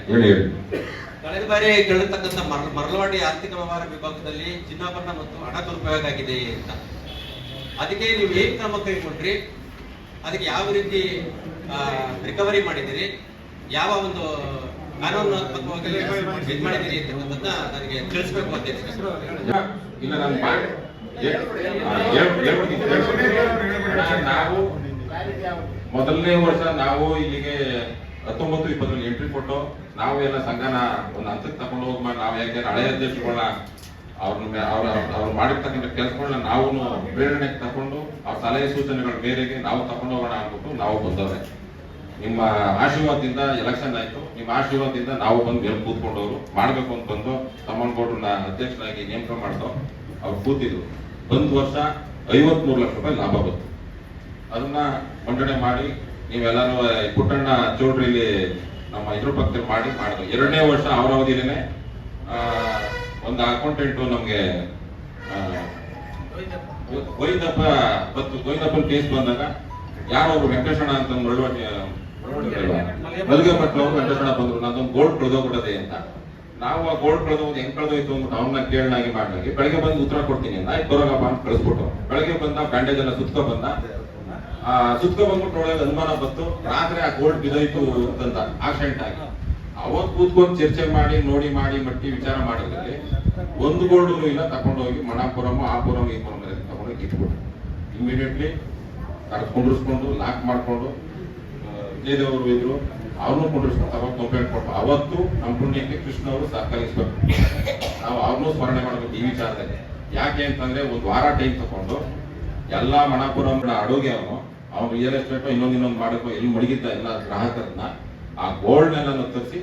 ಕಳೆದ ಬಾರಿ ಕೇಳಿರ್ತಕ್ಕಂಥ ಮರ ಮರಳವಾಡಿ ಆರ್ಥಿಕ ವ್ಯವಹಾರ ವಿಭಾಗದಲ್ಲಿ ಚಿನ್ನಾಭರಣ ಮತ್ತು ಹಣ ದುರುಪಯೋಗ ಆಗಿದೆ ಅಂತ. ಅದಕ್ಕೆ ನೀವು ಏನ್ ಕ್ರಮ ಕೈಗೊಂಡ್ರಿ? ಅದಕ್ಕೆ ಯಾವ ರೀತಿ ರಿಕವರಿ ಮಾಡಿದಿರಿ ಯಾವ ಒಂದು ಕಾನೂನಾತ್ಮಕವಾಗಿ ಇದು ಮಾಡಿದಿರಿ ಅಂತಕ್ಕಂಥದ್ದನ್ನ ನನಗೆ ತಿಳಿಸ್ಬೇಕು ಅಂತ ಇಲ್ಲ. ನಾವು ಮೊದಲನೇ ವರ್ಷ ನಾವು ಇಲ್ಲಿಗೆ ಹತ್ತೊಂಬತ್ತು, ಇಪ್ಪತ್ತರಲ್ಲಿ ಎಂಟ್ರಿ ಕೊಟ್ಟು ನಾವು ಎಲ್ಲ ಸಂಘನ ಒಂದು ಹಂತಕ್ಕೆ ತಗೊಂಡು ಹೋಗಿ ನಾವು ಯಾಕೆ ಹಳೆಯ ಅಧ್ಯಕ್ಷಗಳನ್ನ ಅವ್ರನ್ನ ಅವ್ರ ಅವ್ರು ಮಾಡಿರ್ತಕ್ಕಂಥ ಕೆಲಸಗಳನ್ನ ನಾವು ಪ್ರೇರಣೆಗೆ ತಗೊಂಡು ಅವ್ರ ಸಲಹೆ ಸೂಚನೆಗಳು ಬೇರೆಗೆ ನಾವು ತಗೊಂಡು ಹೋಗೋಣ ಅಂದ್ಬಿಟ್ಟು ನಾವು ಬಂದವ್ರೆ. ನಿಮ್ಮ ಆಶೀರ್ವಾದದಿಂದ ಎಲೆಕ್ಷನ್ ಆಯ್ತು. ನಿಮ್ಮ ಆಶೀರ್ವಾದದಿಂದ ನಾವು ಬಂದು ಎಲ್ಲಿ ಕೂತ್ಕೊಂಡವ್ರು. ಮಾಡ್ಬೇಕು ಅಂತ ಬಂದು ತಮ್ಮನಗೌಡ್ರನ್ನ ಅಧ್ಯಕ್ಷರಾಗಿ ನೇಮಕ ಮಾಡ್ದೋ ಅವ್ರು ಕೂತಿದ್ರು. ಒಂದು ವರ್ಷ ಐವತ್ ಮೂರು ಲಕ್ಷ ರೂಪಾಯಿ ಲಾಭ ಬಂತು. ಅದನ್ನ ಮಂಡನೆ ಮಾಡಿ ನೀವೆಲ್ಲರೂ ಪುಟ್ಟಣ್ಣ ಚೌಡ್ರಿಲಿ ನಮ್ಮ ಇದ್ರ ಪಕ್ಕದಲ್ಲಿ ಮಾಡಿ ಮಾಡಿದ್ರು. ಎರಡನೇ ವರ್ಷ ಅವರ ಅವಧಿಯಲ್ಲೇನೆ ಆ, ಒಂದು ಅಕೌಂಟೆಂಟ್ ನಮ್ಗೆ ಗೋವಿಂದಪ್ಪ ಬತ್ತು ಗೋವಿಂದಪ್ಪನ ಕೇಸ್ ಬಂದಾಗ ಯಾರೋ ವೆಂಕಟೇಶಣ್ಣ ಅಂತ ಮರಳುವಾಡಿ ಅವ್ರು ವೆಂಕಟರಮಣ ಬಂದ್ರು. ನಾನೊಂದು ಗೋಲ್ಡ್ ಕಳೆದೋಗ್ಬಿಟ್ಟದೆ ಅಂತ. ನಾವು ಆ ಗೋಲ್ಡ್ ಕಳೆದೋಗಿ ಹೆಂಗ್ ಕಳೆದೋಯ್ತು ಅಂದ್ಬಿಟ್ಟು ಅವನ್ನ ಕೇಳನಾಗಿ ಮಾಡ್ಲಾಗಿ ಬೆಳಗ್ಗೆ ಬಂದು ಉತ್ತರ ಕೊಡ್ತೀನಿ ಅಂತ ಆಯ್ತು ಬರೋಗಪ್ಪ ಅಂತ ಕಳಿಸ್ಬಿಟ್ಟು. ಬೆಳಗ್ಗೆ ಬಂದ ಬ್ಯಾಂಡೇಜ್ ಎಲ್ಲ ಸುತ್ಕೊ ಬಂದ. ಆ, ಸುತ್ಕೊ ಬಂದ್ಬಿಟ್ಟು ಒಳಗೆ ಅನುಮಾನ ಬಂತು. ರಾತ್ರಿ ಆ ಗೋಲ್ಡ್ ಬಿದ್ದೋಯ್ತು ಅಂತ ಆಕ್ಸಿಡೆಂಟ್ ಆಗಿ. ಅವತ್ ಕೂತ್ಕೊಂಡು ಚರ್ಚೆ ಮಾಡಿ, ನೋಡಿ ಮಾಡಿ, ಮಟ್ಟಿ ವಿಚಾರ ಮಾಡಿದ್ರಲ್ಲಿ ಒಂದು ಗೋಲ್ಡ್ ಇಲ್ಲ ತಗೊಂಡೋಗಿ ಮಣಾಪುರಂ, ಆಪುರಂ ಈ ಪುರಂ ತಗೊಂಡೋಗಿ ಇಟ್ಬಿಟ್ರು. ಇಮಿಡಿಯೇಟ್ಲಿ ಕುಂಡ್ರಿಸ್ಕೊಂಡು, ಲಾಕ್ ಮಾಡ್ಕೊಂಡು ವಿಜಯದೇವರು ಇದ್ರು. ಅವ್ರನ್ನೂ ಕುಂಡ್ರಿಸ್ಕೊಂಡು ಅವತ್ತು ಕಂಪ್ಲೇಂಟ್ ಕೊಟ್ಟು ಅವತ್ತು ನಮ್ಮ ಪುಣ್ಯಕ್ಕೆ ಕೃಷ್ಣ ಅವರು ಸಹಕರಿಸ್ಬೇಕು. ನಾವು ಅವ್ರನ್ನೂ ಸ್ಮರಣೆ ಮಾಡಬೇಕು ಈ ವಿಚಾರದಲ್ಲಿ. ಯಾಕೆ ಅಂತಂದ್ರೆ ಒಂದು ವಾರ ಟೈಮ್ ತಗೊಂಡು ಎಲ್ಲಾ ಮಣಾಪುರಂ ಅಡುಗೆ ಅವನು. ಅವ್ನು ರಿಯಲ್ ಎಸ್ಟೇಟ್ ಇನ್ನೊಂದ್ ಇನ್ನೊಂದು ಮಾಡಬೇಕು ಎಲ್ಲಿ ಮಡಗಿದ್ದ ಎಲ್ಲ ಗ್ರಾಹಕರನ್ನ ಆ ಗೋಲ್ಡ್ ನೆಲ್ಲ ತರಿಸಿ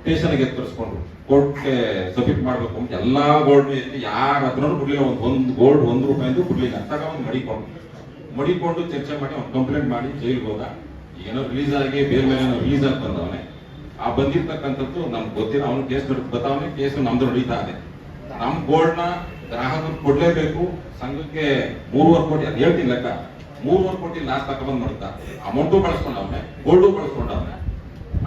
ಸ್ಟೇಷನ್ಗೆ ಎತ್ತರಿಸ್ಕೊಂಡು ಕೋರ್ಟ್ಗೆ ಸಬ್ಮಿಟ್ ಮಾಡ್ಬೇಕು ಅಂತ ಎಲ್ಲಾ ಗೋಲ್ಡ್ ಎತ್ತಿ ಯಾರ ಹತ್ರನೂ ಕೊಡ್ಲಿಲ್ಲ. ಒಂದು ಒಂದು ಗೋಲ್ಡ್ ಒಂದು ರೂಪಾಯಿಂದ ಕೊಡ್ಲಿಲ್ಲ. ಒಂದು ಮಡಿಕೊಂಡು ಮಡಿಕೊಂಡು ಚರ್ಚೆ ಮಾಡಿ ಅವ್ನು ಕಂಪ್ಲೇಂಟ್ ಮಾಡಿ ಜೈಲ್ಗೆ ಹೋದ. ಏನೋ ರಿಲೀಸ್ ಆಗಿ ಬೇರೆ ಮೇಲೆ ರಿಲೀಸ್ ಆಗಿ ಬಂದವನೆ. ಆ ಬಂದಿರ್ತಕ್ಕಂಥದ್ದು ನಮ್ಗೆ ಗೊತ್ತಿಲ್ಲ. ಅವನು ಕೇಸ್ ಬತಾವನೆ ಕೇಸ್ ನಮ್ದು ನಡೀತಾ ಇದೆ. ನಮ್ ಗೋಲ್ಡ್ನ ಗ್ರಾಹಕರು ಕೊಡ್ಲೇಬೇಕು. ಸಂಘಕ್ಕೆ ಮೂರುವರೆ ಕೋಟಿ, ಅದು ಹೇಳ್ತೀನಿ ಲೆಕ್ಕ. ಮೂರುವರೆ ಕೋಟಿ ಲಾಸ್ ತಕೊಂಡ್ ಮಾಡ್ತಾ. ಅಮೌಂಟು ಬಳಸ್ಕೊಂಡವನೆ ಗೋಲ್ಡು ಬಳಸ್ಕೊಂಡವನೆ.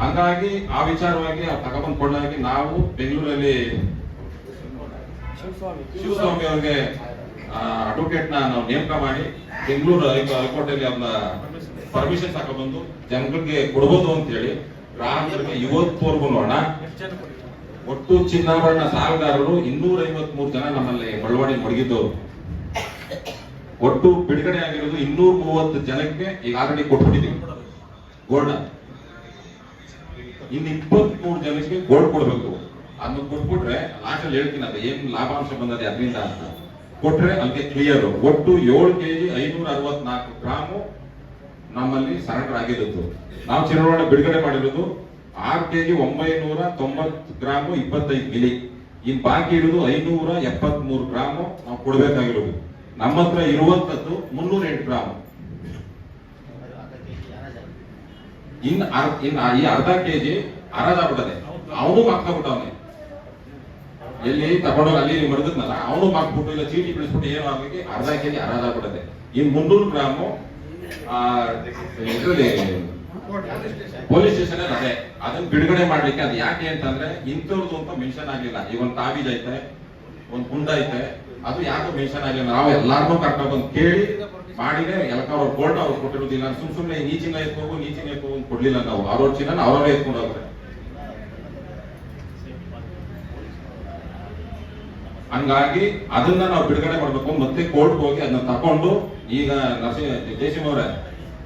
ಹಂಗಾಗಿ ಆ ವಿಚಾರವಾಗಿ ತಗೊಂಡ್ ಕೊಂಡಾಗಿ ನಾವು ಬೆಂಗಳೂರಲ್ಲಿ ಶಿವಸ್ವಾಮಿ. ಅವ್ರಿಗೆ ಅಡ್ವೊಕೇಟ್ನ ನಾವು ನೇಮಕ ಮಾಡಿ ಬೆಂಗಳೂರು ಹೈಕೋರ್ಟ್ ಅಲ್ಲಿ ಅವ್ರನ್ನ ಪರ್ಮಿಷನ್ ತಗೊಂಡ್ಬಂದು ಜನಗಳಿಗೆ ಕೊಡ್ಬೋದು ಅಂತ ಹೇಳಿ ಗ್ರಾಹಕರಿಗೆ ಇವತ್ತವರೆಗೂ ನೋಡೋಣ. ಒಟ್ಟು ಚಿನ್ನಾಭರಣ ಸಾಲಗಾರರು ಇನ್ನೂರ ಐವತ್ ಮೂರು ಜನ ನಮ್ಮಲ್ಲಿ ಮಳವಡಿ ಮಡಗಿದ್ದವರು ಒಟ್ಟು ಬಿಡುಗಡೆ ಆಗಿರೋದು ಇನ್ನೂರ ಮೂವತ್ತು ಜನಕ್ಕೆ ಈಗ ಆಲ್ರೆಡಿ ಕೊಟ್ಬಿಟ್ಟಿದ್ದೀವಿ. ಗೋಲ್ಡ್. ಇನ್ನು ಇಪ್ಪತ್ತ್ ಮೂರು ಜನಕ್ಕೆ ಗೋಲ್ಡ್ ಕೊಡ್ಬೇಕು. ಅದನ್ನ ಕೊಟ್ಬಿಟ್ರೆ ಲಾಸ್ಟ್ ಅಲ್ಲಿ ಹೇಳ್ತೀನಿ ಅದು ಏನ್ ಲಾಭಾಂಶ ಬಂದದೆ ಅದರಿಂದ ಅಂತ. ಕೊಟ್ರೆ ಅದಕ್ಕೆ ಕ್ಲಿಯರ್ ಒಟ್ಟು ಏಳು ಕೆಜಿ ಐನೂರ ಅರವತ್ನಾಲ್ಕು ಗ್ರಾಮು ನಮ್ಮಲ್ಲಿ ಸರೆಂಡರ್ ಆಗಿರೋದು ನಾವು ಚಿರೋಣ ಬಿಡುಗಡೆ ಮಾಡಿರೋದು ಆರು ಕೆಜಿ ಒಂಬೈನೂರ ತೊಂಬತ್ತು ಗ್ರಾಮು ಇಪ್ಪತ್ತೈದು ಮಿಲಿ. ಇನ್ ಬಾಕಿ ಇರೋದು ಐನೂರ ಎಪ್ಪತ್ತ್ ಮೂರು ಗ್ರಾಮು ನಾವು ಕೊಡಬೇಕಾಗಿರೋದು. ನಮ್ಮ ಹತ್ರ ಇರುವಂತದ್ದು ಮುನ್ನೂರ ಎಂಟು ಗ್ರಾಮು. ಇನ್ ಇನ್ ಈ ಅರ್ಧ ಕೆಜಿ ಅರದಾಗ್ಬಿಟ್ಟದೆ. ಅವನು ಮಕ್ಕೊಂಡ್ಬಿಟ್ಟವನೆ ಎಲ್ಲಿ ತಗೊಂಡೋಗಿ ಅಲ್ಲಿ ಮಡಗದ್ನಲ್ಲ ಅವನು ಮಕ್ಬಿಟ್ಟು ಇಲ್ಲ, ಚೀಟಿ ಬಿಡಿಸ್ಬಿಟ್ಟು ಏನು ಆಗಿ ಅರ್ಧ ಕೆಜಿ ಅರದಾಗ್ಬಿಟ್ಟದೆ. ಇನ್ ಮುನ್ನೂರು ಗ್ರಾಮು ಪೊಲೀಸ್ ಸ್ಟೇಷನ್ ಅದೇ. ಅದನ್ನ ಬಿಡುಗಡೆ ಮಾಡ್ಲಿಕ್ಕೆ ಅದು ಯಾಕೆ ಅಂತಂದ್ರೆ ಇಂಥವ್ರದ್ದು ಅಂತ ಮೆನ್ಷನ್ ಆಗಿಲ್ಲ ಈಗ ಒಂದು ತಾಬೀಜ್ ಐತೆ, ಒಂದು ಕುಂಡ ಐತೆ, ಅದು ಯಾಕೋ ಮೆನ್ಷನ್ ಆಗಿಲ್ಲ ನಾವು ಎಲ್ಲಾರನ್ನೂ ಕರ್ಕೊಂಡು ಬಂದು ಕೇಳಿ ಮಾಡಿದ್ರೆ ಎಲ್ಕ ಅವ್ರು ಕೋರ್ಟ್ ಅವ್ರು ಕೊಟ್ಟಿರೋದಿಲ್ಲ ಸುಮ್ ಸುಮ್ನೆ ನೀಚಿನ ಎತ್ಕೋಗು ನೀಚಿನ ಎತ್ಕೋಗು ಅಂತ ಕೊಡ್ಲಿಲ್ಲ ನಾವು ಅವ್ರವ್ರ ಚಿನ್ನ ಅವ್ರವ್ರೇ ಎತ್ಕೊಂಡು ಹೋಗ್ರೆ ಹಂಗಾಗಿ ಅದನ್ನ ನಾವು ಬಿಡುಗಡೆ ಮಾಡ್ಬೇಕು. ಮತ್ತೆ ಕೋರ್ಟ್ ಹೋಗಿ ಅದನ್ನ ತಕೊಂಡು ಈಗ ನರಸಿಂಹ ಜಯಸಿಂಹ ಅವರೇ,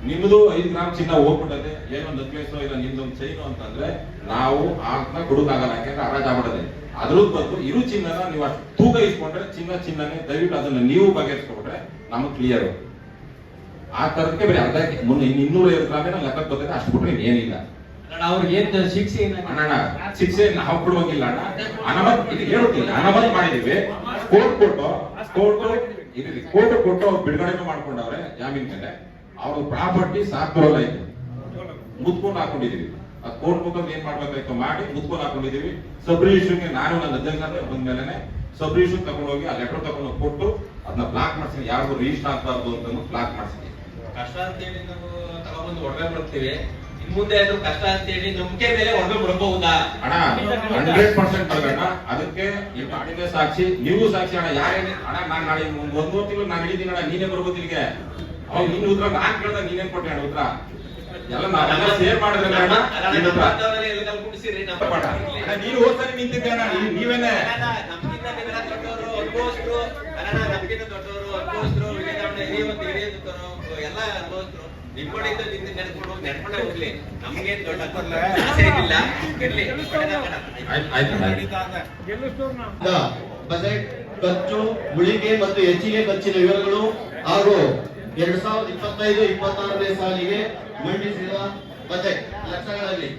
ನಿಮ್ದು ಐದು ಗ್ರಾಮ್ ಚಿನ್ನ ಹೋಗ್ಬಿಟ್ಟದೆ. ಏನೋ ನೆಕ್ಲೆಸ್ ಇಲ್ಲ ನಿಮ್ದೊಂದು ಚೈನು ಅಂತಂದ್ರೆ ನಾವು ಅದನ್ನ ಕೊಡೋದಾಗಲ್ಲ. ಯಾಕಂದ್ರೆ ಹರಾಜ್ ಆಗ್ಬಿಡದೆ. ಅದ್ರದ್ದು ಬಂದು ಇರು ಚಿನ್ನನ ನೀವು ಅಷ್ಟು ತೂಕ ಇಸ್ಕೊಂಡ್ರೆ ಚಿನ್ನ ಚಿನ್ನನೇ ದಯವಿಟ್ಟು ಅದನ್ನ ನೀವು ಬಗೆಹರಿಸ್ಕೊಂಡ್ರೆ ನಮಗೆ ಕ್ಲಿಯರ್ ಆ ತರಕ್ಕೆ ಬರೀ ಅರ್ಧ ಮುನ್ನ ಇನ್ನೂರ ಐವತ್ತು ಗ್ರಾಮಿನ ಲೆಕ್ಕ ಬರ್ತದೆ ಅಷ್ಟು ಬಿಟ್ರೆ ಏನಿಲ್ಲ ಅವ್ರಿಗೆ ಏನ್ ಶಿಕ್ಷೆ ಅಣ್ಣ ಶಿಕ್ಷೆ ನಾವು ಕೊಡುವಂಗಿಲ್ಲ ಅಣ್ಣ. ಅನಮತ್ ಇದು ಹೇಳುತ್ತಿಲ್ಲ ಅನಮತ್ ಮಾಡಿದೀವಿ. ಕೋರ್ಟ್ ಕೊಟ್ಟು ಕೋರ್ಟ್ ಇರಲಿ ಕೋರ್ಟ್ ಕೊಟ್ಟು ಅವ್ರು ಬಿಡುಗಡೆ ಮಾಡ್ಕೊಂಡವ್ರೆ ಜಾಮೀನ್ ಮೇಲೆ. ಅವ್ರ ಪ್ರಾಪರ್ಟಿ ಸಾಕ್ಬರಲ್ಲ ಇದೆ. ಮುತ್ಕೊಂಡು ಹಾಕೊಂಡಿದೀವಿ. ಆ ಕೋರ್ಟ್ ಮುಖಾಂತರ ಏನ್ ಮಾಡ್ಬೇಕಾಯ್ತು ಮಾಡಿ ಮುತ್ಕೊಂಡು ಹಾಕೊಂಡಿದೀವಿ. ಸಬ್ ರಿಜಿಸ್ಟ್ರಿಗೆ ನಾನು ನನ್ನ ಅಧ್ಯಕ್ಷ ಬಂದ್ಮೇಲೆ ಸಬ್ ರಿಜಿಸ್ಟ್ರ್ ತಗೊಂಡೋಗಿ ಆ ಲೆಟರ್ ತಗೊಂಡು ಕೊಟ್ಟು ಅದನ್ನ ಬ್ಲಾಕ್ ಮಾಡ್ಸಿ ಯಾರಿಗೂ ರಿಜಿಸ್ಟರ್ ಆಗ್ಬಾರ್ದು ಅಂತ ಬ್ಲಾಕ್ ಮಾಡ್ತೀನಿ ಕಷ್ಟ ಅಂತೇಳಿ ನಾವು ತಗೊಂಡ್ಬಂದು ಒಡವೆ ಬರ್ತೀವಿ ಇನ್ ಮುಂದೆ ಅದು ಕಷ್ಟ ಅಂತೇಳಿ ನಂಬಿಕೆ ಮೇಲೆ ಒಡವೆ ಬಿಡಬಹುದಾ ಅಣ್ಣ ಹಂಡ್ರೆಡ್ ಪರ್ಸೆಂಟ್ ಬರೋಣ ಅದಕ್ಕೆ ಈ ನಾಡಿನ ಸಾಕ್ಷಿ ನೀವು ಸಾಕ್ಷಿ ಅಣ್ಣ. ಯಾರೇನು ಅಣ್ಣ ನಾನು ನಾಳೆ ಒಂದು ಒಂದು ತಿಂಗಳು ನಾನು ಹೇಳಿದ್ದೀನಿ ಅಣ್ಣ. ನೀನೇ ಬರ್ಬೋದು ಇಲ್ಲಿಗೆ. ಅವ್ ನಿನ್ನ ಉತ್ತರ ನಾನು ಕೇಳ್ದಾಗ ನೀನೇನ್ ಕೊಟ್ಟೆ ಅಣ್ಣ ಉತ್ತರ? ಎಲ್ಲ ನಾವೆಲ್ಲ ಸೇರ್ ಮಾಡಿದ್ರೆ ಅಣ್ಣ. ನಿನ್ ಹೋದ್ಸರಿ ನಿಂತಿದ್ದೆ ಅಣ್ಣ. ನೀವೇನೆ? ನಮ್ಗಿಂತ ದೊಡ್ಡವರು ಅನುಭವಿಸ್ರು ಅಣ್ಣ ನಮ್ಗಿಂತ ದೊಡ್ಡವರು ಅನುಭವಿಸ್ರು ಎಲ್ಲ ಅನುಭವಿಸ್ರು ನಿಮ್ಮಡಿಂದ ನಿಂತ ನೆಡ್ಕೊಂಡು ಹೋಗಿ ನೆಡ್ಕೊಂಡೇ ಹೋಗ್ಲಿ. ನಮ್ಗೇನ್ ದೊಡ್ಡ ಆಸೆ ಏನಿಲ್ಲ. ಇರ್ಲಿ ಒಳ್ಳೆದಾಗೋಣ. ಆಯ್ತು ಆಯ್ತು ಬಜೆಟ್ ಖರ್ಚು ಉಳಿಕೆ ಮತ್ತು ಹೆಚ್ಚಿಗೆ ಖರ್ಚಿನ ವಿವರಗಳು ಹಾಗೂ ಎರಡ್ ಸಾವಿರದ ಇಪ್ಪತ್ತೈದು ಇಪ್ಪತ್ತಾರನೇ ಸಾಲಿಗೆ ಮಂಡಿಸಿದ ಬಜೆಟ್ ಲಕ್ಷಗಳಲ್ಲಿ.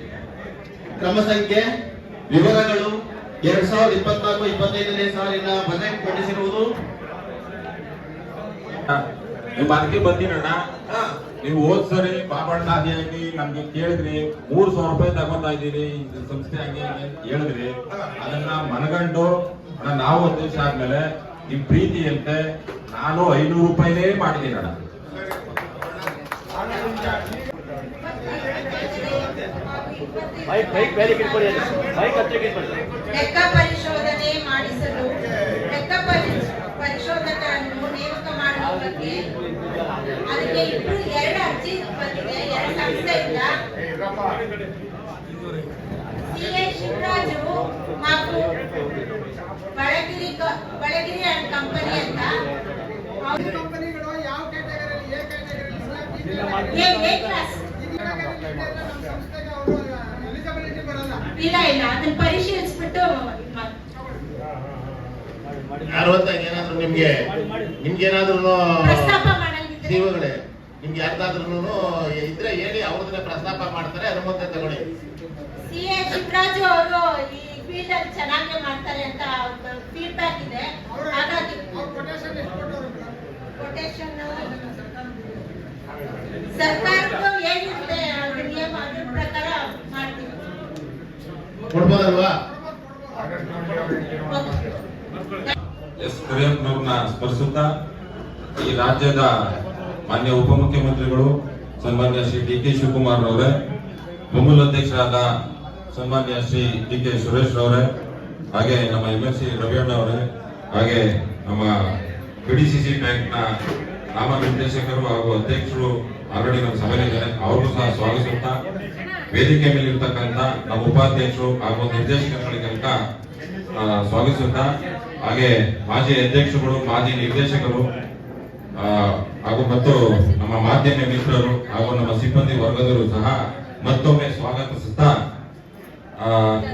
ಕ್ರಮ ಸಂಖ್ಯೆ ವಿವರಗಳು ಎರಡ್ ಸಾವಿರದ ಇಪ್ಪತ್ನಾಲ್ಕು ಇಪ್ಪತ್ತೈದನೇ ಸಾಲಿನ ಬಜೆಟ್ ಮಂಡಿಸಿರುವುದು. ನೀವು ಅದಕ್ಕೆ ಬಂದಿರೋಣ ನೀವು ಹೋದ್ ಸರಿ ಬಾಬಣ್ಣ ಆಗಿ ನಮ್ಗೆ ಕೇಳಿದ್ರಿ ಮೂರ್ ಸಾವಿರ ರೂಪಾಯಿ ತಗೊಂತಾ ಇದ್ದೀರಿ ಇದು ಸಂಸ್ಥೆ ಹಂಗೆ ಹೇಳಿದ್ರಿ ಅದನ್ನ ಮನಗಂಡು ನಾವು ಒಂದ್ ದಿವಸ ಆದ್ಮೇಲೆ ನಿಮ್ ಪ್ರೀತಿಯಂತೆ ನಾನು ಐನೂರು ರೂಪಾಯಿನೇ ಮಾಡಿದ್ದೀನಿ ಅಣ್ಣ ಲೆಕ್ಕ ಪರಿಶೋಧನೆ ಮಾಡಿಸಲು ಲೆಕ್ಕ ಪರಿ- ಪರಿಶೋಧಕರನ್ನು ನೇಮಕ ಮಾಡುವ ಬಗ್ಗೆ ಅದಕ್ಕೆ ಇಬ್ರು ಎರಡು ಅರ್ಜಿ ಬಂದಿದೆ ಎರಡು ಸಂಸ್ಥೆಯಿಂದ ಸಿ ಎ ಶಿವರಾಜು ಹಾಗೂ ಬಳಗಿರಿ ಕ- ಬಳಗಿರಿ ಅಂಡ್ ಕಂಪನಿ ಅಂತ. ಇಲ್ಲ ಇಲ್ಲ. ಅದನ್ನ ಪರಿಶೀಲಿಸ್ಬಿಟ್ಟು ಅಂತ ಏನಾದ್ರು ನಿಮ್ಗೆ ನಿಮ್ಗೆ ಏನಾದ್ರು ಜೀವಗಳೇ. ನಿಮ್ಗೆ ಯಾರ್ದಾದ್ರೂ ಇದ್ರೆ ಹೇಳಿ ಅವ್ರದ್ರೆ ಪ್ರಸ್ತಾಪ ಮಾಡ್ತಾರೆ ಅದ್ರ ಮುಂದೆ ತಗೊಳ್ಳಿ. ಸಿ ಎ ಶಿವರಾಜು ಅವರು ಈ ಫೀಲ್ಡ್ ಅಲ್ಲಿ ಚೆನ್ನಾಗಿ ಮಾಡ್ತಾರೆ ಅಂತ ಫೀಡ್ಬ್ಯಾಕ್ ಇದೆ. ಹಾಗಾಗಿ ಅವ್ರ ಕೊಟೇಶನ್ ಎಷ್ಟು ಕೊಟ್ಟವರು ಕೊಟೇಶನ್ ಸರ್ಕಾರದ್ದು ಏನಿರುತ್ತೆ ಅದ್ರ ನಿಯಮ ಅದ್ರ ಪ್ರಕಾರ ಮಾಡ್ತೀವಿ. ಕೊಡ್ಬೋದಲ್ವಾ? ಎಸ್ ಕರಿಯಪ್ಪನವ್ರನ್ನ ಈ ರಾಜ್ಯದ ಮಾನ್ಯ ಉಪಮುಖ್ಯಮಂತ್ರಿಗಳು, ಸನ್ಮಾನ್ಯ ಶ್ರೀ ಡಿ ಕೆ ಶಿವಕುಮಾರ್ ಅವರೇ ಬೊಮ್ಮಲ್ ಅಧ್ಯಕ್ಷರಾದ ಸನ್ಮಾನ್ಯ ಶ್ರೀ ಡಿ ಕೆ ಸುರೇಶ್ ಅವರೇ ಹಾಗೆ ನಮ್ಮ ಎಂ ಎಸ್ ಸಿ ರವಿಯಣ್ಣ ಅವರೇ, ಹಾಗೆ ನಮ್ಮ ಪಿಡಿಸಿಸಿ ಬ್ಯಾಂಕ್ನ ನಾಮನಿರ್ದೇಶಕರು ಹಾಗೂ ಅಧ್ಯಕ್ಷರು ಆಲ್ರೆಡಿ ನಮ್ಮ ಸಭೆಯಲ್ಲಿದ್ದಾರೆ. ಅವ್ರಿಗೂ ಸಹ ಸ್ವಾಗತಿಸುತ್ತಾ, ವೇದಿಕೆ ಮೇಲೆ ಇರ್ತಕ್ಕಂಥ ನಮ್ಮ ಉಪಾಧ್ಯಕ್ಷರು ಹಾಗೂ ನಿರ್ದೇಶಕರುಗಳಿಗಂತ ಸ್ವಾಗತಿಸುತ್ತಾ, ಹಾಗೆ ಮಾಜಿ ಅಧ್ಯಕ್ಷರುಗಳು, ಮಾಜಿ ನಿರ್ದೇಶಕರು ಹಾಗೂ ಮತ್ತು ನಮ್ಮ ಮಾಧ್ಯಮ ಮಿತ್ರರು ಹಾಗೂ ನಮ್ಮ ಸಿಬ್ಬಂದಿ ವರ್ಗದವರು ಸಹ ಮತ್ತೊಮ್ಮೆ ಸ್ವಾಗತಿಸುತ್ತಾ